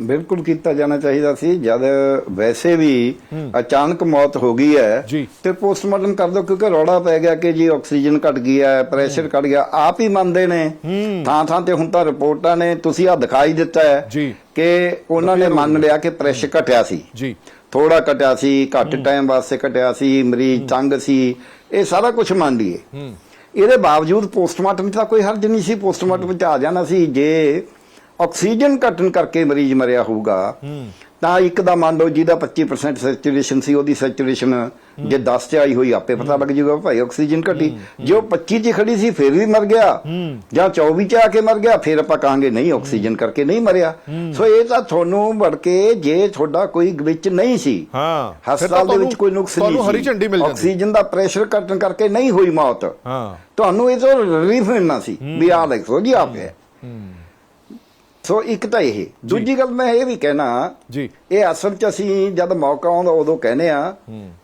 ਬਿਲਕੁਲ ਕੀਤਾ ਜਾਣਾ ਚਾਹੀਦਾ ਸੀ। ਜਦ ਵੈਸੇ ਵੀ ਅਚਾਨਕ ਮੌਤ ਹੋ ਗਈ ਹੈ। ਤੇ ਪੋਸਟਮਾਰਟਮ ਕਰ ਦੋ ਕਿਉਂਕਿ ਰੌਲਾ ਪੈ ਗਿਆ ਕਿ ਜੀ ਆਕਸੀਜਨ ਘਟ ਗਈ ਹੈ ਪ੍ਰੈਸ਼ਰ ਘਟ ਗਿਆ। ਆਪ ਹੀ ਮੰਨਦੇ ਨੇ। ਥਾਂ ਥਾਂ ਤੇ ਹੁਣ ਤਾਂ ਰਿਪੋਰਟਾਂ ਨੇ। ਤੁਸੀਂ ਆ ਦਿਖਾਈ ਦਿੱਤਾ ਹੈ। ਕਿ ਉਹਨਾਂ ਨੇ ਮੰਨ ਲਿਆ ਕਿ ਪ੍ਰੈਸ਼ਰ ਘਟਿਆ ਸੀ। ਜੀ। ਥੋੜਾ ਘਟਿਆ ਸੀ ਘੱਟ ਟਾਈਮ ਵਾਸਤੇ ਘਟਿਆ ਸੀ ਮਰੀਜ਼ ਤੰਗ ਸੀ। ਇਹ ਸਾਰਾ ਕੁਝ ਮੰਨ ਲਈਏ। ਇਹਦੇ ਬਾਵਜੂਦ ਪੋਸਟਮਾਰਟਮ ਤਾਂ ਕੋਈ ਹਰਜ ਨਹੀਂ ਸੀ। ਪੋਸਟਮਾਰਟਮ ਵਿੱਚ ਆ ਜਾਣਾ ਸੀ। ਜੇ ਆਕਸੀਜਨ ਘਟਣ ਕਰਕੇ ਮਰੀਜ਼ ਮਰਿਆ ਹੋਊਗਾ ਤਾਂ ਇੱਕ ਦਾ ਮੰਨ ਲਓ ਜਿਹਦਾ 25% ਸੈਚੂਰੇਸ਼ਨ ਸੀ ਉਹਦੀ ਸੈਚੂਰੇਸ਼ਨ ਜੇ 10 ਚ ਆਈ ਹੋਈ ਆਪੇ ਪਤਾ ਲੱਗ ਜਾਊਗਾ ਭਾਈ ਆਕਸੀਜਨ ਘਟੀ। ਜੇ ਉਹ 25 ਚ ਖੜੀ ਸੀ ਫਿਰ ਵੀ ਮਰ ਗਿਆ। ਜਾਂ 24 ਚ ਆ ਕੇ ਮਰ ਗਿਆ ਫਿਰ ਆਪਾਂ ਕਹਾਂਗੇ ਨਹੀਂ ਆਕਸੀਜਨ ਕਰਕੇ ਨਹੀਂ ਮਰਿਆ। ਸੋ ਇਹ ਤਾਂ ਤੁਹਾਨੂੰ ਵੜ ਕੇ ਜੇ ਤੁਹਾਡਾ ਕੋਈ ਵਿੱਚ ਨਹੀਂ ਸੀ ਹਾਂ, ਤਾਂ ਹਸਪਤਾਲ ਦੇ ਵਿੱਚ ਕੋਈ ਨੁਕਸ ਨਹੀਂ ਤੁਹਾਨੂੰ ਹਰੀ ਝੰਡੀ ਮਿਲ ਜਾਂਦੀ। ਆਕਸੀਜਨ ਦਾ ਪ੍ਰੈਸ਼ਰ ਘਟਣ ਕਰਕੇ ਨਹੀਂ ਹੋਈ ਮੌਤ। ਹਾਂ। ਤੁਹਾਨੂੰ ਇਹ ਤੋਂ ਰਿਲੀਫ ਮਿਲਣਾ ਸੀ ਵੀ ਆ ਦੇਖੋ ਜੀ ਆ ਪਿਆ। ਸੋ ਇੱਕ ਤਾਂ ਇਹ। ਦੂਜੀ ਗੱਲ ਮੈਂ ਇਹ ਵੀ ਕਹਿਣਾ ਜੀ। ਇਹ ਅਸਲ 'ਚ ਅਸੀਂ ਜਦ ਮੌਕਾ ਆਉਂਦਾ ਉਦੋਂ ਕਹਿੰਦੇ ਆ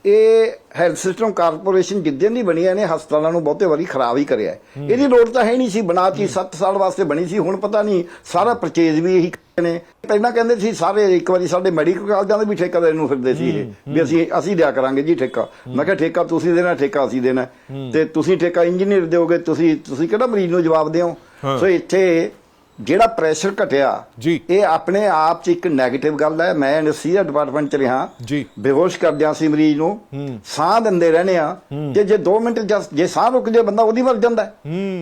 ਇਹ ਹੈਲਥ ਸਿਸਟਮ ਕਾਰਪੋਰੇਸ਼ਨ ਜਿੱਦਾਂ ਦੀ ਬਣੀ ਇਹਨੇ ਹਸਪਤਾਲਾਂ ਨੂੰ ਬਹੁਤੇ ਵਾਰੀ ਖਰਾਬ ਹੀ ਕਰਿਆ। ਇਹਦੀ ਲੋੜ ਤਾਂ ਹੈ ਨਹੀਂ ਸੀ ਬਣਾਤੀ 7 ਸਾਲ ਵਾਸਤੇ ਬਣੀ ਸੀ ਹੁਣ ਪਤਾ ਨਹੀਂ ਸਾਰਾ ਪਰਚੇਜ਼ ਵੀ ਇਹੀ ਨੇ। ਪਹਿਲਾਂ ਕਹਿੰਦੇ ਸੀ ਸਾਰੇ ਇੱਕ ਵਾਰੀ ਸਾਡੇ ਮੈਡੀਕਲ ਕਾਲਜਾਂ ਦੇ ਵੀ ਠੇਕਾ ਦੇਣ ਨੂੰ ਫਿਰਦੇ ਸੀ ਇਹ ਵੀ ਅਸੀਂ ਅਸੀਂ ਦਿਆ ਕਰਾਂਗੇ ਜੀ ਠੇਕਾ। ਮੈਂ ਕਿਹਾ ਠੇਕਾ ਤੁਸੀਂ ਦੇਣਾ ਠੇਕਾ ਅਸੀਂ ਦੇਣਾ। ਤੇ ਤੁਸੀਂ ਠੇਕਾ ਇੰਜੀਨੀਅਰ ਦਿਓਗੇ ਤੁਸੀਂ ਤੁਸੀਂ ਕਿਹੜਾ ਮਰੀਜ਼ ਨੂੰ ਜਵਾਬ ਦਿਓ? ਸੋ ਇੱਥੇ ਜਿਹੜਾ ਪ੍ਰੈਸ਼ਰ ਘਟਿਆ ਜੀ। ਇਹ ਆਪਣੇ ਆਪ ਚ ਇੱਕ 네ਗੇਟਿਵ ਗੱਲ ਹੈ। ਮੈਂ ਐਨਸੀਆ ਡਿਪਾਰਟਮੈਂਟ ਚ ਰਿਹਾ। ਜੀ। ਬੇਹੋਸ਼ ਕਰਦਿਆਂ ਸੀ ਮਰੀਜ਼ ਨੂੰ। ਸਾਹ ਦਿੰਦੇ ਰਹਿੰਦੇ ਆ ਕਿ ਜੇ 2 ਮਿੰਟ ਜੇ ਸਾਹ ਰੁਕ ਜੇ ਬੰਦਾ ਉਹਦੀ ਮਰ ਜਾਂਦਾ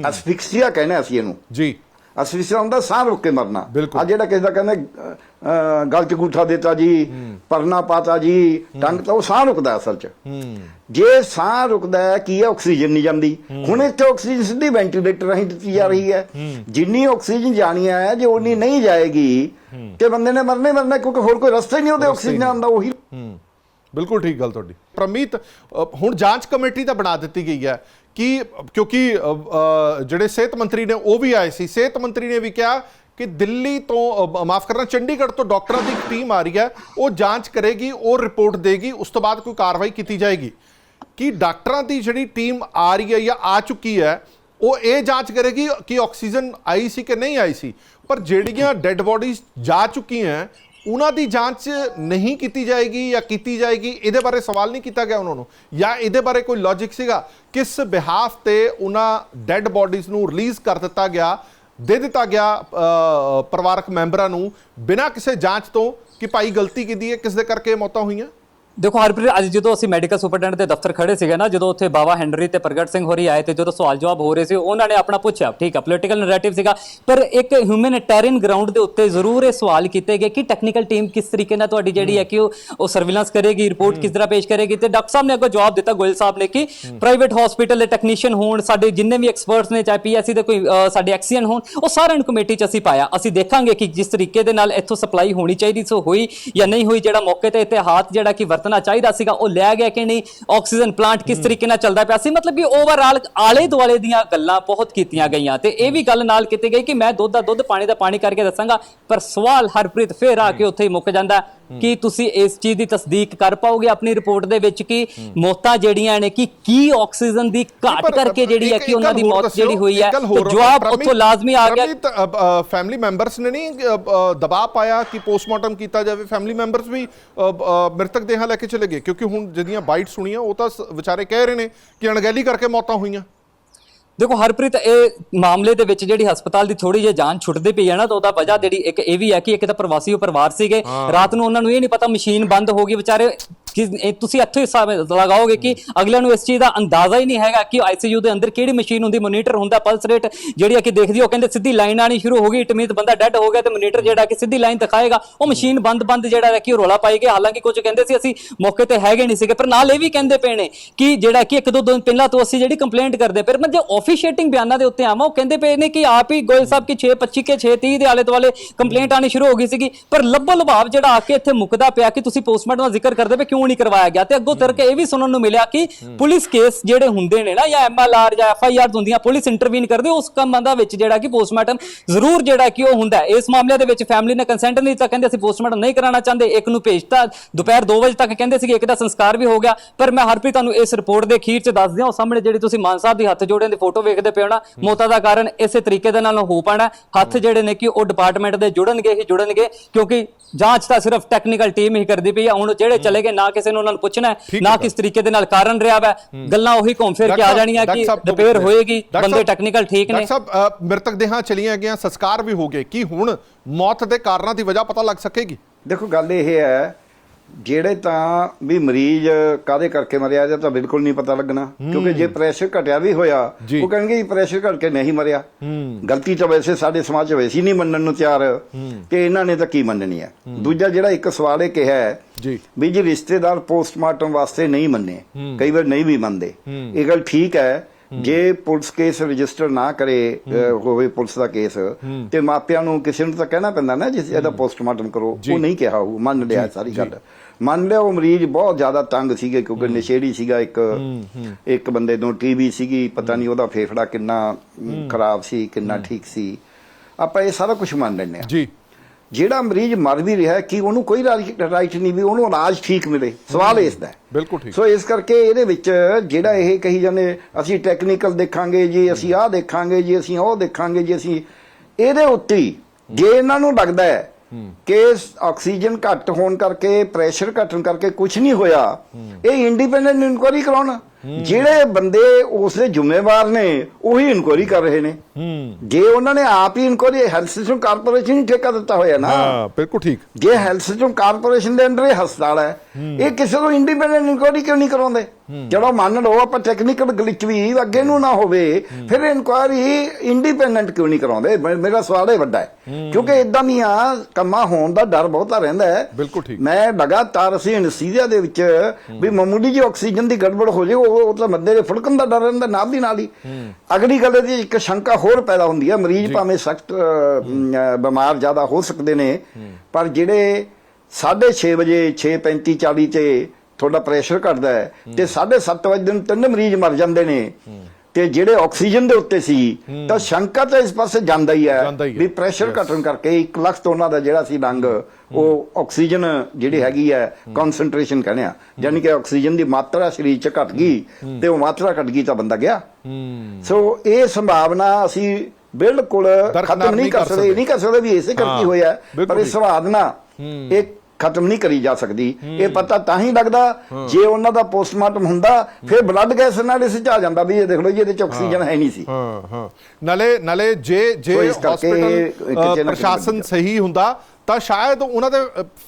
ਅਸਫਿਕਸੀਆ ਕਹਿੰਦੇ ਅਸੀਂ ਇਹਨੂੰ। ਜੀ। ਅਸਫਿਕਸੀਆ ਹੁੰਦਾ ਸਾਹ ਰੁਕ ਕੇ ਮਰਨਾ। ਆ ਜਿਹੜਾ ਕਿਸੇ ਦਾ ਕਹਿੰਦੇ ਗਲ ਚ ਗੂਠਾ ਦਿੱਤਾ ਜੀ ਪਰਨਾ ਪਾਤਾ ਜੀ ਟੰਗ ਤਾਂ ਉਹ ਸਾਹ ਰੁਕਦਾ ਅਸਲ ਚ। ਜੇ ਸਾਹ ਰੁਕਦਾ ਹੈ ਕੀ ਹੈ? ਆਕਸੀਜਨ ਨਹੀਂ ਜਾਂਦੀ। ਹੁਣ ਇੱਥੇ ਆਕਸੀਜਨ ਸਿੱਧੀ ਵੈਂਟੀਲੇਟਰ ਰਾਹੀਂ ਦਿੱਤੀ ਜਾ ਰਹੀ ਹੈ। ਜਿੰਨੀ ਆਕਸੀਜਨ ਜਾਣੀ ਹੈ ਜੇ ਉਨੀ ਨਹੀਂ ਜਾਏਗੀ ਤੇ ਬੰਦੇ ਨੇ ਮਰਨੇ ਮਰਨਾ ਕਿਉਂਕਿ ਹੋਰ ਕੋਈ ਰਸਤਾ ਹੀ ਨਹੀਂ ਉਹਦੇ ਆਕਸੀਜਨ ਆਉਂਦਾ ਉਹੀ। ਬਿਲਕੁਲ ਠੀਕ ਗੱਲ ਤੁਹਾਡੀ। ਪ੍ਰਮੀਤ ਹੁਣ ਜਾਂਚ ਕਮੇਟੀ ਤਾਂ ਬਣਾ ਦਿੱਤੀ ਗਈ ਹੈ। ਕਿ, ਕਿਉਂਕਿ ਜਿਹੜੇ ਸਿਹਤ ਮੰਤਰੀ ਨੇ ਉਹ ਵੀ ਆਏ ਸੀ। ਸਿਹਤ ਮੰਤਰੀ ਨੇ ਵੀ ਕਿਹਾ ਕਿ ਦਿੱਲੀ ਤੋਂ ਮਾਫ ਕਰਨਾ, ਚੰਡੀਗੜ੍ਹ ਤੋਂ ਡਾਕਟਰਾਂ ਦੀ ਟੀਮ ਆ ਰਹੀ ਹੈ। ਉਹ ਜਾਂਚ ਕਰੇਗੀ, ਉਹ ਰਿਪੋਰਟ ਦੇਗੀ, ਉਸ ਤੋਂ ਬਾਅਦ ਕੋਈ ਕਾਰਵਾਈ ਕੀਤੀ ਜਾਏਗੀ। ਕਿ ਡਾਕਟਰਾਂ ਦੀ ਜਿਹੜੀ ਟੀਮ ਆ ਰਹੀ ਹੈ ਜਾਂ ਆ ਚੁੱਕੀ ਹੈ, ਉਹ ਇਹ ਜਾਂਚ ਕਰੇਗੀ ਕਿ ਆਕਸੀਜਨ ਆਈ ਸੀ ਕਿ ਨਹੀਂ ਆਈ ਸੀ? ਪਰ ਜਿਹੜੀਆਂ ਡੈੱਡ ਬੋਡੀਜ਼ ਜਾ ਚੁੱਕੀਆਂ ਉਹਨਾਂ ਦੀ ਜਾਂਚ ਨਹੀਂ ਕੀਤੀ ਜਾਏਗੀ ਜਾਂ ਕੀਤੀ ਜਾਏਗੀ, ਇਹਦੇ ਬਾਰੇ ਸਵਾਲ ਨਹੀਂ ਕੀਤਾ ਗਿਆ ਉਹਨਾਂ ਨੂੰ। ਜਾਂ ਇਹਦੇ ਬਾਰੇ ਕੋਈ ਲੌਜੀਕ ਸੀਗਾ ਕਿਸ ਬਿਹਾਫ ਤੇ ਉਹਨਾਂ ਡੈੱਡ ਬੋਡੀਜ਼ ਨੂੰ ਰਿਲੀਜ਼ ਕਰ ਦਿੱਤਾ ਗਿਆ, ਦੇ ਦਿੱਤਾ ਗਿਆ ਪਰਿਵਾਰਕ ਮੈਂਬਰਾਂ ਨੂੰ ਬਿਨਾਂ ਕਿਸੇ ਜਾਂਚ ਤੋਂ ਕਿ ਭਾਈ ਗਲਤੀ ਕੀਤੀ ਹੈ ਕਿਸ ਦੇ ਕਰਕੇ ਮੌਤਾਂ ਹੋਈਆਂ? ਦੇਖੋ ਹਰਪ੍ਰੀਤ ਅੱਜ ਜਦੋਂ ਅਸੀਂ ਮੈਡੀਕਲ ਸੁਪਰਡੈਂਟ ਦੇ ਦਫ਼ਤਰ ਖੜੇ ਸੀਗੇ ਨਾ ਜਦੋਂ ਉੱਥੇ ਬਾਬਾ ਹੈਨਰੀ ਤੇ ਪ੍ਰਗਟ ਸਿੰਘ ਹੋਰੀ ਆਏ ਤੇ ਜਦੋਂ ਸਵਾਲ ਜਵਾਬ ਹੋ ਰਹੇ ਸੀ ਉਹਨਾਂ ਨੇ ਆਪਣਾ ਪੁੱਛਿਆ ਠੀਕ ਹੈ ਪੋਲੀਟੀਕਲ ਨੈਰੇਟਿਵ ਸੀਗਾ ਪਰ ਇੱਕ ਹਿਊਮੈਨਿਟੇਰੀਅਨ ਗਰਾਊਂਡ ਦੇ ਉੱਤੇ ਜ਼ਰੂਰ ਇਹ ਸਵਾਲ ਕੀਤੇ ਗਏ ਕਿ ਟੈਕਨੀਕਲ ਟੀਮ ਕਿਸ ਤਰੀਕੇ ਨਾਲ ਤੁਹਾਡੀ ਜਿਹੜੀ ਹੈ। ਕਿ ਉਹ ਸਰਵੇਲੈਂਸ ਕਰੇਗੀ ਰਿਪੋਰਟ ਕਿਸ ਤਰ੍ਹਾਂ ਪੇਸ਼ ਕਰੇਗੀ ਤੇ ਡਾਕਟਰ ਸਾਹਿਬ ਨੇ ਅੱਗੋਂ ਜਵਾਬ ਦਿੱਤਾ ਗੋਇਲ ਸਾਹਿਬ ਨੇ ਕਿ ਪ੍ਰਾਈਵੇਟ ਹਸਪੀਟਲ ਦੇ ਟੈਕਨੀਸ਼ੀਅਨ ਹੋਣ ਸਾਡੇ ਜਿੰਨੇ ਵੀ ਐਕਸਪਰਟਸ ਨੇ ਚਾਹੇ ਪੀਐਸਸੀ ਦੇ ਕੋਈ ਸਾਡੇ ਐਕਸੀਅਨ ਹੋਣ ਉਹ ਸਾਰਿਆਂ ਨੂੰ ਕਮੇਟੀ 'ਚ ਅਸੀਂ ਪਾਇਆ। ਅਸੀਂ ਦੇਖਾਂਗੇ ਕਿ ਜਿਸ ਤਰੀਕੇ ਦੇ ਨਾਲ ਇੱਥੋਂ ਸਪਲਾਈ ਹੋਣੀ ਚਾਹੀਦੀ ਸੋ ਹੋਈ ਜਾਂ ਨਹੀਂ ਹੋਈ ਜਿਹੜਾ ਮੌਕੇ ਤੇ ਇਤਿਹਾਤ ਜਿਹੜਾ ਕਿ ਵਰਤਣਾ ਚਾਹੀਦਾ ਸੀਗਾ ਉਹ ਲਿਆ ਗਿਆ ਕਿ ਨਹੀਂ ਆਕਸੀਜਨ ਪਲਾਂਟ ਕਿਸ ਤਰੀਕੇ ਨਾਲ ਚੱਲਦਾ ਪਿਆ ਸੀ ਮਤਲਬ ਕਿ ਓਵਰਆਲ ਆਲੇ ਦੁਆਲੇ ਦੀਆਂ ਗੱਲਾਂ ਬਹੁਤ ਕੀਤੀਆਂ ਗਈਆਂ। ਤੇ ਇਹ ਵੀ ਗੱਲ ਨਾਲ ਕੀਤੀ ਗਈ ਕਿ ਮੈਂ ਦੁੱਧ ਦਾ ਦੁੱਧ ਪਾਣੀ ਦਾ ਪਾਣੀ ਕਰਕੇ ਦੱਸਾਂਗਾ ਪਰ ਸਵਾਲ ਹਰਪ੍ਰੀਤ ਫੇਰ ਆ ਕੇ ਉੱਥੇ ਹੀ ਮੁੱਕ ਜਾਂਦਾ। ਕਿ ਤੁਸੀਂ ਇਸ ਚੀਜ਼ ਦੀ ਤਸਦੀਕ ਕਰ ਪਾਓਗੇ ਆਪਣੀ ਰਿਪੋਰਟ ਦੇ ਵਿੱਚ ਕਿ ਮੌਤਾਂ ਜਿਹੜੀਆਂ ਨੇ ਕਿ ਕੀ ਆਕਸੀਜਨ ਦੀ ਘਾਟ ਕਰਕੇ ਜਿਹੜੀ ਹੈ ਕਿ ਉਹਨਾਂ ਦੀ ਮੌਤ ਜਿਹੜੀ ਹੋਈ ਹੈ ਜਵਾਬ ਉੱਥੋਂ ਲਾਜ਼ਮੀ ਆ ਗਿਆ। ਫੈਮਿਲੀ ਮੈਂਬਰਸ ਨੇ ਨਹੀਂ ਦਬਾਅ ਪਾਇਆ ਕਿ ਪੋਸਟਮਾਰਟਮ ਕੀਤਾ ਜਾਵੇ। ਫੈਮਿਲੀ ਮੈਂਬਰਸ ਵੀ ਮ੍ਰਿਤਕ ਦੇਹਾਂ ਲੈ ਕੇ ਚਲੇ ਗਏ। ਕਿਉਂਕਿ ਹੁਣ ਜਿਹੜੀਆਂ ਬਾਈਟ ਸੁਣੀਆਂ ਉਹ ਤਾਂ ਵਿਚਾਰੇ ਕਹਿ ਰਹੇ ਨੇ ਕਿ ਅਣਗਹਿਲੀ ਕਰਕੇ ਮੌਤਾਂ ਹੋਈਆਂ। ਦੇਖੋ ਹਰਪ੍ਰੀਤ ਇਹ ਮਾਮਲੇ ਦੇ ਵਿੱਚ ਜਿਹੜੀ ਹਸਪਤਾਲ ਦੀ ਥੋੜੀ ਜਿਹੀ ਜਾਨ ਛੁੱਟਦੀ ਪਈ ਹੈ ਨਾ ਤਾਂ ਉਹਦਾ ਵਜ੍ਹਾ ਜਿਹੜੀ ਇੱਕ ਇਹ ਵੀ ਹੈ ਕਿ ਇੱਕ ਤਾਂ ਪ੍ਰਵਾਸੀ ਉਹ ਪਰਿਵਾਰ ਸੀਗੇ। ਰਾਤ ਨੂੰ ਉਹਨਾਂ ਨੂੰ ਇਹ ਨਹੀਂ ਪਤਾ ਮਸ਼ੀਨ ਬੰਦ ਹੋ ਗਈ ਵਿਚਾਰੇ ਕਿ ਇਹ ਤੁਸੀਂ ਇੱਥੋਂ ਹੀ ਹਿਸਾਬ ਲਗਾਓਗੇ ਕਿ ਅਗਲਿਆਂ ਨੂੰ ਇਸ ਚੀਜ਼ ਦਾ ਅੰਦਾਜ਼ਾ ਹੀ ਨਹੀਂ ਹੈਗਾ ਕਿ ਆਈਸੀਯੂ ਦੇ ਅੰਦਰ ਕਿਹੜੀ ਮਸ਼ੀਨ ਹੁੰਦੀ ਮੋਨੀਟਰ ਹੁੰਦਾ ਪਲਸ ਰੇਟ ਜਿਹੜੀ ਆ ਕਿ ਦੇਖਦੀ ਉਹ ਕਹਿੰਦੇ ਸਿੱਧੀ ਲਾਈਨ ਆਣੀ ਸ਼ੁਰੂ ਹੋ ਗਈ ਇਟਮੀਤ ਬੰਦਾ ਡੈਡ ਹੋ ਗਿਆ ਤੇ ਮੋਨੀਟਰ ਜਿਹੜਾ ਕਿ ਸਿੱਧੀ ਲਾਈਨ ਦਿਖਾਏਗਾ। ਉਹ ਮਸ਼ੀਨ ਬੰਦ ਬੰਦ ਜਿਹੜਾ ਹੈ ਕਿ ਉਹ ਰੋਲਾ ਪਾਈ ਗਿਆ। ਹਾਲਾਂਕਿ ਕੁਝ ਕਹਿੰਦੇ ਸੀ ਅਸੀਂ ਮੌਕੇ ਤੇ ਹੈਗੇ ਨਹੀਂ ਸੀਗੇ, ਪਰ ਨਾਲ ਇਹ ਵੀ ਕਹਿੰਦੇ ਪਏ ਨੇ ਕਿ ਜਿਹੜਾ ਕਿ ਇੱਕ ਦੋ ਦਿਨ ਪਹਿਲਾਂ ਤੋਂ ਅਸੀਂ ਜਿਹੜੀ ਕੰਪਲੇਂਟ ਕਰਦੇ ਪਰ ਮੈਂ ਜੇ ਆਫੀਸ਼ੀਏਟਿੰਗ ਬਿਆਨਾਂ ਦੇ ਉੱਤੇ ਆਵਾਂ, ਉਹ ਕਹਿੰਦੇ ਪਏ ਨੇ ਕਿ ਆਪ ਹੀ ਗੋਇਲ ਸਾਹਿਬ ਕੀ 625 ਕੇ 630 ਦੇ ਆਲੇ ਦੁਆਲੇ ਕੰਪਲੇਂਟ ਆਣੀ ਸ਼ੁਰੂ ਹੋ ਗਈ ਸੀਗੀ, ਪਰ ਲੱਭੋ ਲਭਾਵ ਜਿਹੜਾ ਆ ਕੇ ਇੱਥੇ ਮੁੱਕਦਾ ਪਿਆ ਕਿ ਤੁਸੀਂ ਪੋਸਟਮਾਰਟਮ ਦਾ ਜ਼ਿਕਰ ਕਰਦੇ ਪਏ, ਕਿਉਂ ਨਹੀਂ ਕਰਵਾਇਆ ਗਿਆ ਤੇ ਅੱਗੋਂ ਤਰਕ ਇਹ ਵੀ ਸੁਣਨ ਨੂੰ ਮਿਲਿਆ ਕਿ ਪੁਲਿਸ ਕੇਸ ਜਿਹੜੇ ਹੁੰਦੇ ਨੇ ਨਾ, ਜਾਂ ਐਮਐਲਆਰ ਜਾਂ ਐਫਆਈਆਰ ਹੁੰਦੀਆਂ, ਪੁਲਿਸ ਇੰਟਰਵੀਨ ਕਰਦੇ, ਉਸ ਕੰਮਾਂ ਦਾ ਵਿੱਚ ਜਿਹੜਾ ਕਿ ਪੋਸਟਮਾਰਟਮ ਜ਼ਰੂਰ ਜਿਹੜਾ ਕਿ ਉਹ ਹੁੰਦਾ ਇਸ ਮਾਮਲੇ ਦੇ ਵਿੱਚ ਫੈਮਿਲੀ ਨੇ ਕੰਸੈਂਟ ਨਹੀਂ ਦਿੱਤਾ, ਕਹਿੰਦੇ ਅਸੀਂ ਪੋਸਟਮਾਰਟਮ ਨਹੀਂ ਕਰਾਉਣਾ ਚਾਹੁੰਦੇ, ਇੱਕ ਨੂੰ ਭੇਜਤਾ, ਦੁਪਹਿਰ 2 ਵਜੇ ਤੱਕ ਕਹਿੰਦੇ ਸੀ ਕਿ ਇੱਕ ਦਾ ਸੰਸਕਾਰ ਵੀ ਹੋ ਗਿਆ, ਪਰ ਮੈਂ ਹਰਪ੍ਰੀਤ ਤੁਹਾਨੂੰ ਇਸ ਰਿਪੋਰਟ ਦੇ ਅਖੀਰ 'ਚ ਦੱਸ ਦਿਆਂ, ਉਹ ਸਾਹਮਣੇ ਜਿਹੜੀ ਤੁਸੀਂ ਮਾਨ ਸਾਹਿਬ ਦੀ ਹੱਥ ਜੋੜਿਆਂ ਦੀ ਫੋਟੋ ਵੇਖਦੇ ਪਏ ਹੋ ਨਾ, ਮੌਤਾਂ ਦਾ ਕਾਰਨ ਇਸੇ ਤਰੀਕੇ ਦੇ ਨਾਲ ਹੋ ਪਾਣਾ ਹੱਥ ਜਿਹੜੇ ਨੇ ਕਿ ਉਹ ਡਿਪਾਰਟਮੈਂਟ ਦੇ ਜੁੜਨਗੇ ਹੀ ਜੁੜਨਗੇ, ਕਿਉਂਕਿ ਜਾਂਚ ਤਾਂ ਸਿਰਫ ਟੈਕਨੀਕਲ ਟੀਮ ਹੀ ਕਰਦੀ ਪਈ ਆ ਹੁਣ ਜਿਹੜੇ ਚਲੇ ਗਏ ਨਾ ਕਿਸੇ ਨੂੰ ਉਹਨਾਂ ਨੂੰ ਪੁੱਛਣਾ ਹੈ, ਨਾ। ਕਿਸ ਤਰੀਕੇ ਦੇ ਨਾਲ ਕਾਰਨ ਰਿਹਾ ਵਾ ਗੱਲਾਂ ਉਹੀ ਘੁੰਮ ਫਿਰ ਕੇ ਆ ਜਾਣੀਆਂ ਕਿ ਰਿਪੇਅਰ। ਹੋਏਗੀ ਬੰਦੇ ਟੈਕਨੀਕਲ ਠੀਕ ਨੇ ਡਾਕਟਰ ਸਾਹਿਬ ਮ੍ਰਿਤਕ ਦੇਹਾਂ ਚਲੀਆਂ ਗਈਆਂ ਸੰਸਕਾਰ ਵੀ ਹੋ ਗਏ ਕੀ ਹੁਣ ਮੌਤ ਦੇ ਕਾਰਨਾਂ ਦੀ ਵਜ੍ਹਾ ਪਤਾ ਲੱਗ ਸਕੇਗੀ ਦੇਖੋ ਗੱਲ ਇਹ ਹੈ ਜਿਹੜੇ ਤਾਂ ਵੀ ਮਰੀਜ਼ ਕਾਦੇ ਕਰਕੇ ਮਰਿਆ ਇਹਦਾ ਤਾਂ ਬਿਲਕੁਲ ਨਹੀਂ ਪਤਾ ਲੱਗਣਾ। ਕਿਉਂਕਿ ਜੇ ਪ੍ਰੈਸ਼ਰ ਘਟਿਆ ਵੀ ਹੋਇਆ ਜੀ। ਉਹ ਕਹਿਣਗੇ ਪ੍ਰੈਸ਼ਰ ਘਟ ਕੇ ਨਹੀਂ ਮਰਿਆ। ਗਲਤੀ ਤਾਂ ਵੈਸੇ ਸਾਡੇ ਸਮਾਜ 'ਚ ਵੈਸੇ ਨਹੀਂ ਮੰਨਣ ਨੂੰ ਤਿਆਰ ਕਿ ਇਹਨਾਂ ਨੇ ਤਾਂ ਕੀ ਮੰਨਣੀ ਹੈ। ਦੂਜਾ ਜਿਹੜਾ ਇੱਕ ਸਵਾਲ ਇਹ ਕਿਹਾ ਹੈ ਜੀ। ਵੀ ਜੇ ਰਿਸ਼ਤੇਦਾਰ ਪੋਸਟਮਾਰਟਮ ਵਾਸਤੇ ਨਹੀਂ ਮੰਨੇ ਕਈ ਵਾਰ ਨਹੀਂ ਵੀ ਮੰਨਦੇ ਇਹ ਗੱਲ ਠੀਕ ਹੈ ਜੇ ਪੁਲਿਸ ਕੇਸ ਰਜਿਸਟਰ ਨਾ ਕਰੇ ਹੋਵੇ ਪੁਲਿਸ ਦਾ ਕੇਸ ਤੇ ਮਾਪਿਆਂ ਨੂੰ ਕਿਸੇ ਨੂੰ ਤਾਂ ਕਹਿਣਾ ਪੈਂਦਾ ਨਾ ਜਿਸ ਇਹਦਾ ਪੋਸਟਮਾਰਟਮ ਕਰੋ ਉਹ ਨਹੀਂ ਕਿਹਾ ਉਹ ਮੰਨ ਲਿਆ ਸਾਰੀ ਗੱਲ। ਮੰਨ ਲਿਆ ਉਹ ਮਰੀਜ਼ ਬਹੁਤ ਜ਼ਿਆਦਾ ਤੰਗ ਸੀਗੇ ਕਿਉਂਕਿ ਨਸ਼ੇੜੀ ਸੀਗਾ ਇੱਕ ਇੱਕ ਬੰਦੇ ਨੂੰ ਟੀਬੀ ਸੀਗੀ ਪਤਾ ਨਹੀਂ ਉਹਦਾ ਫੇਫੜਾ ਕਿੰਨਾ ਖਰਾਬ ਸੀ ਕਿੰਨਾ ਠੀਕ ਸੀ। ਆਪਾਂ ਇਹ ਸਾਰਾ ਕੁਝ ਮੰਨ ਲੈਂਦੇ ਆ ਜੀ। ਜਿਹੜਾ ਮਰੀਜ਼ ਮਰ ਵੀ ਰਿਹਾ ਕਿ ਉਹਨੂੰ ਕੋਈ ਰਾਈਟ ਨਹੀਂ ਵੀ ਉਹਨੂੰ ਇਲਾਜ ਠੀਕ ਮਿਲੇ? ਸਵਾਲ ਇਸ ਦਾ ਬਿਲਕੁਲ ਠੀਕ। ਸੋ ਇਸ ਕਰਕੇ ਇਹਦੇ ਵਿੱਚ ਜਿਹੜਾ ਇਹ ਕਹੀ ਜਾਂਦੇ ਅਸੀਂ ਟੈਕਨੀਕਲ ਦੇਖਾਂਗੇ ਜੀ ਅਸੀਂ ਆਹ ਦੇਖਾਂਗੇ ਜੀ ਅਸੀਂ ਉਹ ਦੇਖਾਂਗੇ ਜੀ ਅਸੀਂ ਇਹਦੇ ਉੱਤੇ ਜੇ ਇਹਨਾਂ ਨੂੰ ਲੱਗਦਾ ਹੈ ਕਿ ਆਕਸੀਜਨ ਘੱਟ ਹੋਣ ਕਰਕੇ ਪ੍ਰੈਸ਼ਰ ਘਟਣ ਕਰਕੇ ਕੁਝ ਨਹੀਂ ਹੋਇਆ ਇਹ ਇੰਡੀਪੈਂਡੈਂਟ ਇਨਕੁਆਰੀ ਕਰਾਉਣ। ਜਿਹੜੇ ਬੰਦੇ ਉਸ ਦੇ ਜ਼ਿੰਮੇਵਾਰ ਨੇ ਉਹੀ ਇਨਕੁਆਰੀ ਕਰ ਰਹੇ ਨੇ। ਜੇ ਉਹਨਾਂ ਨੇ ਆਪ ਹੀ ਇਨਕੁਆਰੀ ਹੈਲਥ ਸਿਸਟਮ ਕਾਰਪੋਰੇਸ਼ਨ ਹੀ ਠੇਕਾ ਦਿੱਤਾ ਹੋਇਆ ਨਾ। ਹਾਂ ਬਿਲਕੁਲ ਠੀਕ। ਜੇ ਹੈਲਥ ਸਿਸਟਮ ਕਾਰਪੋਰੇਸ਼ਨ ਦੇ ਅੰਡਰ ਇਹ ਹਸਪਤਾਲ ਹੈ ਇਹ ਕਿਸੇ ਤੋਂ ਇੰਡੀਪੈਂਡੈਂਟ ਇਨਕੁਆਰੀ ਕਿਉਂ ਨਹੀਂ ਕਰਾਉਂਦੇ? ਚਲੋ ਮੰਨ ਲਓ ਆਪਾਂ ਟੈਕਨੀਕਲ ਗਲਿਚ ਵੀ ਅੱਗੇ ਨੂੰ ਨਾ ਹੋਵੇ ਫਿਰ ਇਨਕੁਆਰੀ ਇੰਡੀਪੈਂਡੈਂਟ ਕਿਉਂ ਨਹੀਂ ਕਰਾਉਂਦੇ? ਮੇਰਾ ਸਵਾਲ ਇਹ ਵੱਡਾ ਹੈ। ਕਿਉਂਕਿ ਇਦਾਂ ਦੀਆਂ ਕੰਮਾਂ ਹੋਣ ਦਾ ਡਰ ਬਹੁਤਾ ਰਹਿੰਦਾ ਹੈ। ਬਿਲਕੁਲ ਠੀਕ। ਮੈਂ ਲਗਾਤਾਰ ਅਸੀਂ ਅਨਸੀਜ਼ੀਆ ਦੇ ਵਿੱਚ ਵੀ ਮਾਮੂਲੀ ਜੀ ਆਕਸੀਜਨ ਦੀ ਗੜਬੜ ਹੋ ਜੇ ਉਹ ਉਹ ਤਾਂ ਬੰਦੇ ਦੇ ਫੁਲਕਣ ਦਾ ਡਰ ਰਹਿੰਦਾ ਨਾਲ ਦੀ ਨਾਲ ਹੀ। ਅਗਲੀ ਗੱਲ ਇਹਦੀ ਇੱਕ ਸ਼ੰਕਾ ਹੋਰ ਪੈਦਾ ਹੁੰਦੀ ਹੈ ਮਰੀਜ਼ ਭਾਵੇਂ ਸਖਤ ਬਿਮਾਰ ਜ਼ਿਆਦਾ ਹੋ ਸਕਦੇ ਨੇ ਪਰ ਜਿਹੜੇ 6:30 ਵਜੇ 6:35 40 ਤੇ ਤੁਹਾਡਾ ਪ੍ਰੈਸ਼ਰ ਘਟਦਾ ਹੈ ਤੇ 7:30 ਵਜੇ ਦਿਨ ਤਿੰਨ ਮਰੀਜ਼ ਮਰ ਜਾਂਦੇ ਨੇ। ਤੇ ਜਿਹੜੇ ਆਕਸੀਜਨ ਦੇ ਉੱਤੇ ਸੀ ਤਾਂ ਸ਼ੰਕਾ ਤਾਂ ਇਸ ਪਾਸੇ ਜਾਂਦਾ ਹੀ ਹੈ। ਵੀ ਪ੍ਰੈਸ਼ਰ. ਘਟਣ ਕਰਕੇ 1 ਲੱਖ ਤੋਂ ਉਹਨਾਂ ਦਾ ਜਿਹੜਾ ਸੀ ਰੰਗ ਉਹ ਆਕਸੀਜਨ ਜਿਹੜੀ ਹੈਗੀ ਹੈ ਕਨਸੈਂਟਰੇਸ਼ਨ ਕਹਿੰਦੇ ਆ। ਯਾਨੀ ਕਿ ਆਕਸੀਜਨ ਦੀ ਮਾਤਰਾ ਸਰੀਰ 'ਚ ਘਟ ਗਈ ਤੇ ਉਹ ਮਾਤਰਾ ਘਟ ਗਈ ਤਾਂ ਬੰਦਾ ਗਿਆ। ਸੋ ਇਹ ਸੰਭਾਵਨਾ ਅਸੀਂ ਬਿਲਕੁਲ ਖਤਮ ਨਹੀਂ ਕਰ ਸਕਦੇ ਨਹੀਂ ਕਰ ਸਕਦੇ ਵੀ ਇਸੇ ਕਰਕੇ ਹੋਇਆ ਪਰ ਇਹ ਠੀਕ। ਸੰਭਾਵਨਾ ਇਹ ਖਤਮ ਨਹੀਂ ਕਰੀ ਜਾ ਸਕਦੀ। ਇਹ ਪਤਾ ਤਾਂ ਹੀ ਲੱਗਦਾ ਜੇ ਉਹਨਾਂ ਦਾ ਪੋਸਟਮਾਰਟਮ ਹੁੰਦਾ ਫਿਰ ਬਲੱਡ ਗੈਸ ਨਾਲ ਇਸ ਚ ਆ ਜਾਂਦਾ ਵੀ ਇਹ ਦੇਖ ਲਓ ਜੀ ਇਹਦੇ ਚ ਆਕਸੀਜਨ ਹੈ ਨਹੀਂ ਸੀ। ਹਾਂ ਹਾਂ। ਨਾਲੇ ਨਾਲੇ ਜੇ ਜੇ ਹਸਪੀਟਲ ਪ੍ਰਸ਼ਾਸਨ ਸਹੀ ਹੁੰਦਾ ਤਾਂ ਸ਼ਾਇਦ ਉਹਨਾਂ ਦੇ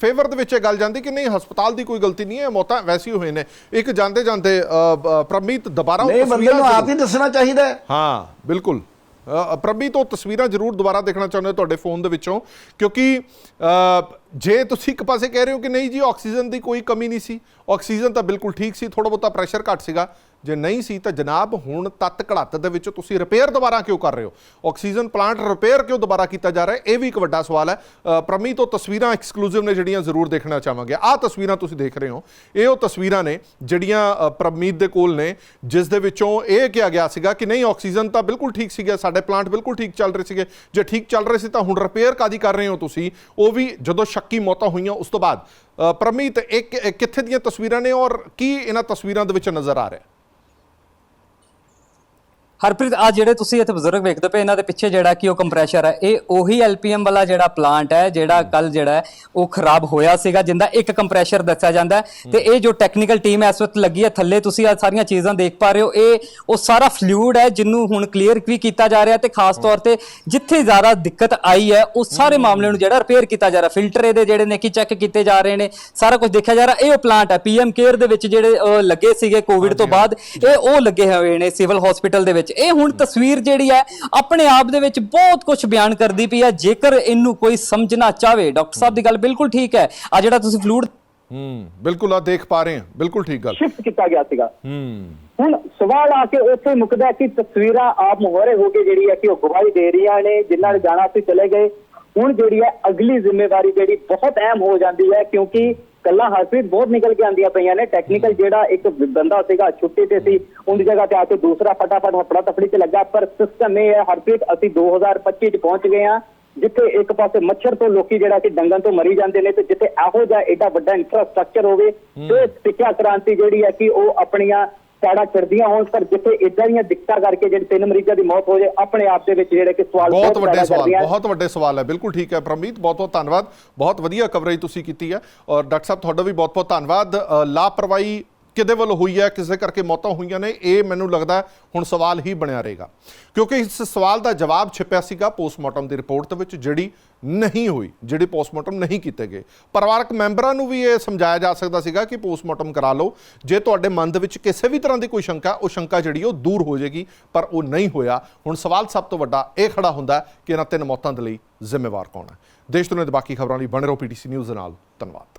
ਫੇਵਰ ਦੇ ਵਿੱਚ ਇਹ ਗੱਲ ਜਾਂਦੀ ਕਿ ਨਹੀਂ ਹਸਪਤਾਲ ਦੀ ਕੋਈ ਗਲਤੀ ਨਹੀਂ ਹੈ ਮੌਤਾਂ ਵੈਸੀ ਹੋਏ ਨੇ। ਇੱਕ ਜਾਂਦੇ ਜਾਂਦੇ ਪ੍ਰਮੀਤ ਦੁਬਾਰਾ ਉਹ ਨਹੀਂ ਬੰਦੇ ਤਸਵੀਰਾਂ ਨੂੰ ਆਪ ਹੀ ਦੱਸਣਾ ਚਾਹੀਦਾ ਹੈ ਬਿਲਕੁਲ। ਪ੍ਰਭੀ, ਤੋਂ ਤਸਵੀਰਾਂ ਜ਼ਰੂਰ ਦੁਬਾਰਾ ਦੇਖਣਾ ਚਾਹੁੰਦੇ ਹੋ ਤੁਹਾਡੇ ਫੋਨ ਦੇ ਵਿੱਚੋਂ, ਕਿਉਂਕਿ ਜੇ ਤੁਸੀਂ ਇੱਕ ਪਾਸੇ ਕਹਿ ਰਹੇ ਹੋ ਕਿ ਨਹੀਂ ਜੀ, ਆਕਸੀਜਨ ਦੀ ਕੋਈ ਕਮੀ ਨਹੀਂ ਸੀ, ਆਕਸੀਜਨ ਤਾਂ ਬਿਲਕੁਲ ਠੀਕ ਸੀ ਥੋੜਾ ਬਹੁਤਾ ਪ੍ਰੈਸ਼ਰ ਘੱਟ ਸੀਗਾ ਜੇ ਨਹੀਂ ਸੀ ਤਾਂ ਜਨਾਬ ਹੁਣ ਤੱਤ ਘੜਤ ਦੇ ਵਿੱਚ ਤੁਸੀਂ ਰਿਪੇਅਰ ਦੁਬਾਰਾ ਕਿਉਂ ਕਰ ਰਹੇ ਹੋ? ਆਕਸੀਜਨ ਪਲਾਂਟ ਰਿਪੇਅਰ ਕਿਉਂ ਦੁਬਾਰਾ ਕੀਤਾ ਜਾ ਰਿਹਾ ਇਹ ਵੀ ਇੱਕ ਵੱਡਾ ਸਵਾਲ ਹੈ। ਅ, ਪ੍ਰਮੀ ਤੋਂ ਤਸਵੀਰਾਂ ਐਕਸਕਲੂਸਿਵ ਨੇ ਜਿਹੜੀਆਂ ਜ਼ਰੂਰ ਦੇਖਣਾ ਚਾਹਾਂਗੇ। ਆਹ ਤਸਵੀਰਾਂ ਤੁਸੀਂ ਦੇਖ ਰਹੇ ਹੋ। ਇਹ ਉਹ ਤਸਵੀਰਾਂ ਨੇ ਜਿਹੜੀਆਂ ਪ੍ਰਮੀਤ ਦੇ ਕੋਲ ਨੇ ਜਿਸ ਦੇ ਵਿੱਚੋਂ ਇਹ ਕਿਹਾ ਗਿਆ ਸੀਗਾ ਕਿ ਨਹੀਂ ਆਕਸੀਜਨ ਤਾਂ ਬਿਲਕੁਲ ਠੀਕ ਸੀਗਾ ਸਾਡੇ ਪਲਾਂਟ ਬਿਲਕੁਲ ਠੀਕ ਚੱਲ ਰਹੇ ਸੀਗੇ। ਜੇ ਠੀਕ ਚੱਲ ਰਹੇ ਸੀ ਤਾਂ ਹੁਣ ਰਿਪੇਅਰ ਕਾਦੀ ਕਰ ਰਹੇ ਹੋ ਤੁਸੀਂ? ਉਹ ਵੀ ਜਦੋਂ ਸ਼ੱਕੀ ਮੌਤਾਂ ਹੋਈਆਂ ਉਸ ਤੋਂ ਬਾਅਦ। ਪ੍ਰਮੀਤ ਇੱਕ ਕਿੱਥੇ ਦੀਆਂ ਤਸਵੀਰਾਂ ਨੇ ਔਰ ਕੀ ਇਹਨਾਂ ਤਸਵੀਰਾਂ ਦੇ ਵਿੱਚ ਨਜ਼ਰ ਆ ਰਿਹਾ? ਹਰਪ੍ਰੀਤ ਆ ਜਿਹੜੇ ਤੁਸੀਂ ਇੱਥੇ ਬਜ਼ੁਰਗ ਵੇਖਦੇ ਪਏ ਇਹਨਾਂ ਦੇ ਪਿੱਛੇ ਜਿਹੜਾ ਕਿ ਉਹ ਕੰਪਰੈਸ਼ਰ ਹੈ ਇਹ ਉਹੀ ਐਲਪੀਐਮ ਵਾਲਾ ਜਿਹੜਾ ਪਲਾਂਟ ਹੈ ਜਿਹੜਾ ਕੱਲ ਜਿਹੜਾ ਹੈ ਉਹ ਖਰਾਬ ਹੋਇਆ ਸੀਗਾ ਜਿੰਦਾ ਇੱਕ ਕੰਪਰੈਸ਼ਰ ਦੱਸਿਆ ਜਾਂਦਾ ਹੈ। ਤੇ ਇਹ ਜੋ ਟੈਕਨੀਕਲ ਟੀਮ ਇਸ ਵਕਤ ਲੱਗੀ ਹੈ ਥੱਲੇ ਤੁਸੀਂ ਆ ਸਾਰੀਆਂ ਚੀਜ਼ਾਂ ਦੇਖ ਪਾ ਰਹੇ ਹੋ ਇਹ ਉਹ ਸਾਰਾ ਫਲੂਇਡ ਹੈ ਜਿਹਨੂੰ ਹੁਣ ਕਲੀਅਰ ਵੀ ਕੀਤਾ ਜਾ ਰਿਹਾ ਤੇ ਖਾਸ ਤੌਰ ਤੇ ਜਿੱਥੇ ਜ਼ਿਆਦਾ ਦਿੱਕਤ ਆਈ ਹੈ ਉਹ ਸਾਰੇ ਮਾਮਲੇ ਨੂੰ ਜਿਹੜਾ ਰਿਪੇਅਰ ਕੀਤਾ ਜਾ ਰਿਹਾ। ਫਿਲਟਰ ਇਹਦੇ ਜਿਹੜੇ ਨੇ ਕਿ ਚੈੱਕ ਕੀਤੇ ਜਾ ਰਹੇ ਨੇ ਸਾਰਾ ਕੁਝ ਦੇਖਿਆ ਜਾ ਰਿਹਾ। ਇਹ ਉਹ ਪਲਾਂਟ ਹੈ ਪੀਐਮ ਕੇਅਰ ਦੇ ਵਿੱਚ ਜਿਹੜੇ ਲੱਗੇ ਸੀਗੇ ਕੋਵਿਡ ਤੋਂ ਬਾਅਦ ਇਹ ਉਹ ਲੱਗੇ ਹੋਏ ਨੇ ਸਿਵਲ ਹਸਪੀਟਲ ਦੇ ਵਿੱਚ। ਇਹ ਹੁਣ ਤਸਵੀਰ ਜਿਹੜੀ ਹੈ ਆਪਣੇ ਆਪ ਦੇ ਵਿੱਚ ਬਹੁਤ ਕੁਝ ਬਿਆਨ ਕਰਦੀ ਪਈ ਹੈ। ਜੇਕਰ ਇਹਨੂੰ ਕੋਈ ਸਮਝਣਾ ਚਾਹਵੇ ਡਾਕਟਰ ਸਾਹਿਬ ਦੀ ਗੱਲ ਬਿਲਕੁਲ ਠੀਕ ਹੈ। ਆ ਜਿਹੜਾ ਤੁਸੀਂ ਫਲੂਡ ਹੂੰ ਬਿਲਕੁਲ ਆ ਦੇਖ ਪਾ ਰਹੇ ਹਾਂ। ਬਿਲਕੁਲ ਠੀਕ ਗੱਲ। ਸ਼ਿਫਟ ਕੀਤਾ ਗਿਆ ਸੀਗਾ। ਹੂੰ। ਹੁਣ ਸਵਾਲ ਆ ਕੇ ਉੱਥੇ ਮੁੱਕਦਾ ਕਿ ਤਸਵੀਰਾਂ ਆਪ ਮੁਹਰੇ ਹੋ ਕੇ ਜਿਹੜੀ ਹੈ ਕਿ ਉਹ ਗਵਾਹੀ ਦੇ ਰਹੀਆਂ ਨੇ ਜਿਨ੍ਹਾਂ ਨੇ ਜਾਣਾ ਸੀ ਚਲੇ ਗਏ। ਹੁਣ ਜਿਹੜੀ ਹੈ ਅਗਲੀ ਜ਼ਿੰਮੇਵਾਰੀ ਜਿਹੜੀ ਬਹੁਤ ਅਹਿਮ ਹੋ ਜਾਂਦੀ ਹੈ ਕਿਉਂਕਿ ਕੱਲਾ ਹਰਪ੍ਰੀਤ ਬਹੁਤ ਨਿਕਲ ਕੇ ਆਂਦੀਆਂ ਪਈਆਂ ਨੇ। ਟੈਕਨੀਕਲ ਜਿਹੜਾ ਇੱਕ ਬੰਦਾ ਸੀਗਾ ਛੁੱਟੀ ਤੇ ਸੀ ਉਹਦੀ ਜਗ੍ਹਾ ਤੇ ਆ ਕੇ ਦੂਸਰਾ ਫਟਾਫਟ ਹਫੜਾ ਤਫੜੀ ਤੇ ਲੱਗਾ। ਪਰ ਸਿਸਟਮ ਇਹ ਹੈ ਹਰਪ੍ਰੀਤ ਅਸੀਂ 2025 ਚ ਪਹੁੰਚ ਗਏ ਹਾਂ ਜਿੱਥੇ ਇੱਕ ਪਾਸੇ ਮੱਛਰ ਤੋਂ ਲੋਕੀ ਜਿਹੜਾ ਕਿ ਡੰਗਣ ਤੋਂ ਮਰੀ ਜਾਂਦੇ ਨੇ ਤੇ ਜਿੱਥੇ ਇਹੋ ਜਿਹਾ ਏਡਾ ਵੱਡਾ ਇਨਫਰਾਸਟ੍ਰਕਚਰ ਹੋਵੇ ਤੇ ਸਿੱਖਿਆ ਕ੍ਰਾਂਤੀ ਜਿਹੜੀ ਹੈ ਕਿ ਉਹ ਆਪਣੀਆਂ ਸਾੜਾ ਚੜਦੀਆਂ ਹੋਣ ਪਰ ਜਿੱਥੇ ਇਦਾਂ ਦੀਆਂ ਦਿੱਕਤਾਂ ਕਰਕੇ ਜਿਹੜੇ ਤਿੰਨ ਮਰੀਜ਼ਾਂ ਦੀ ਮੌਤ ਹੋ ਜਾਏ ਆਪਣੇ ਆਪ ਦੇ ਵਿੱਚ ਜਿਹੜੇ ਕਿ ਸਵਾਲ ਬਹੁਤ ਵੱਡੇ ਸਵਾਲ ਕਰਦੀਆਂ। ਬਹੁਤ ਵੱਡੇ ਸਵਾਲ ਹੈ ਬਿਲਕੁਲ ਠੀਕ ਹੈ ਪ੍ਰਮੀਤ ਬਹੁਤ ਬਹੁਤ ਧੰਨਵਾਦ ਬਹੁਤ ਵਧੀਆ ਕਵਰੇਜ ਤੁਸੀਂ ਕੀਤੀ ਹੈ ਔਰ ਡਾਕਟਰ ਸਾਹਿਬ ਤੁਹਾਡਾ ਵੀ ਬਹੁਤ ਬਹੁਤ ਧੰਨਵਾਦ ਲਾਪਰਵਾਹੀ ਕਿਹਦੇ ਵੱਲ ਹੋਈ ਹੈ, ਕਿਸੇ ਕਰਕੇ ਮੌਤਾਂ ਹੋਈਆਂ ਨੇ, ਇਹ ਮੈਨੂੰ ਲੱਗਦਾ ਹੁਣ ਸਵਾਲ ਹੀ ਬਣਿਆ ਰਹੇਗਾ। ਕਿਉਂਕਿ ਇਸ ਸਵਾਲ ਦਾ ਜਵਾਬ ਛਿਪਿਆ ਸੀਗਾ ਪੋਸਟਮਾਰਟਮ ਦੀ ਰਿਪੋਰਟ ਦੇ ਵਿੱਚ, ਜਿਹੜੀ ਨਹੀਂ ਹੋਈ, ਜਿਹੜੇ ਪੋਸਟਮਾਰਟਮ ਨਹੀਂ ਕੀਤੇ ਗਏ। ਪਰਿਵਾਰਕ ਮੈਂਬਰਾਂ ਨੂੰ ਵੀ ਇਹ ਸਮਝਾਇਆ ਜਾ ਸਕਦਾ ਸੀਗਾ ਕਿ ਪੋਸਟਮਾਰਟਮ ਕਰਾ ਲਓ। ਜੇ ਤੁਹਾਡੇ ਮਨ ਦੇ ਵਿੱਚ ਕਿਸੇ ਵੀ ਤਰ੍ਹਾਂ ਦੀ ਕੋਈ ਸ਼ੰਕਾ, ਉਹ ਸ਼ੰਕਾ ਜਿਹੜੀ ਉਹ ਦੂਰ ਹੋ ਜਾਏਗੀ, ਪਰ ਉਹ ਨਹੀਂ ਹੋਇਆ। ਹੁਣ ਸਵਾਲ ਸਭ ਤੋਂ ਵੱਡਾ ਇਹ ਖੜਾ ਹੁੰਦਾ ਕਿ ਇਹਨਾਂ ਤਿੰਨ ਮੌਤਾਂ ਦੇ ਲਈ ਜ਼ਿੰਮੇਵਾਰ ਕੌਣ ਹੈ। ਦੇਸ਼ ਦੁਨੀਆ ਦੇ ਬਾਕੀ ਖਬਰਾਂ ਲਈ ਬਣੇ ਰਹੋ ਪੀਟੀਸੀ ਨਿਊਜ਼ ਦੇ ਨਾਲ। ਧੰਨਵਾਦ।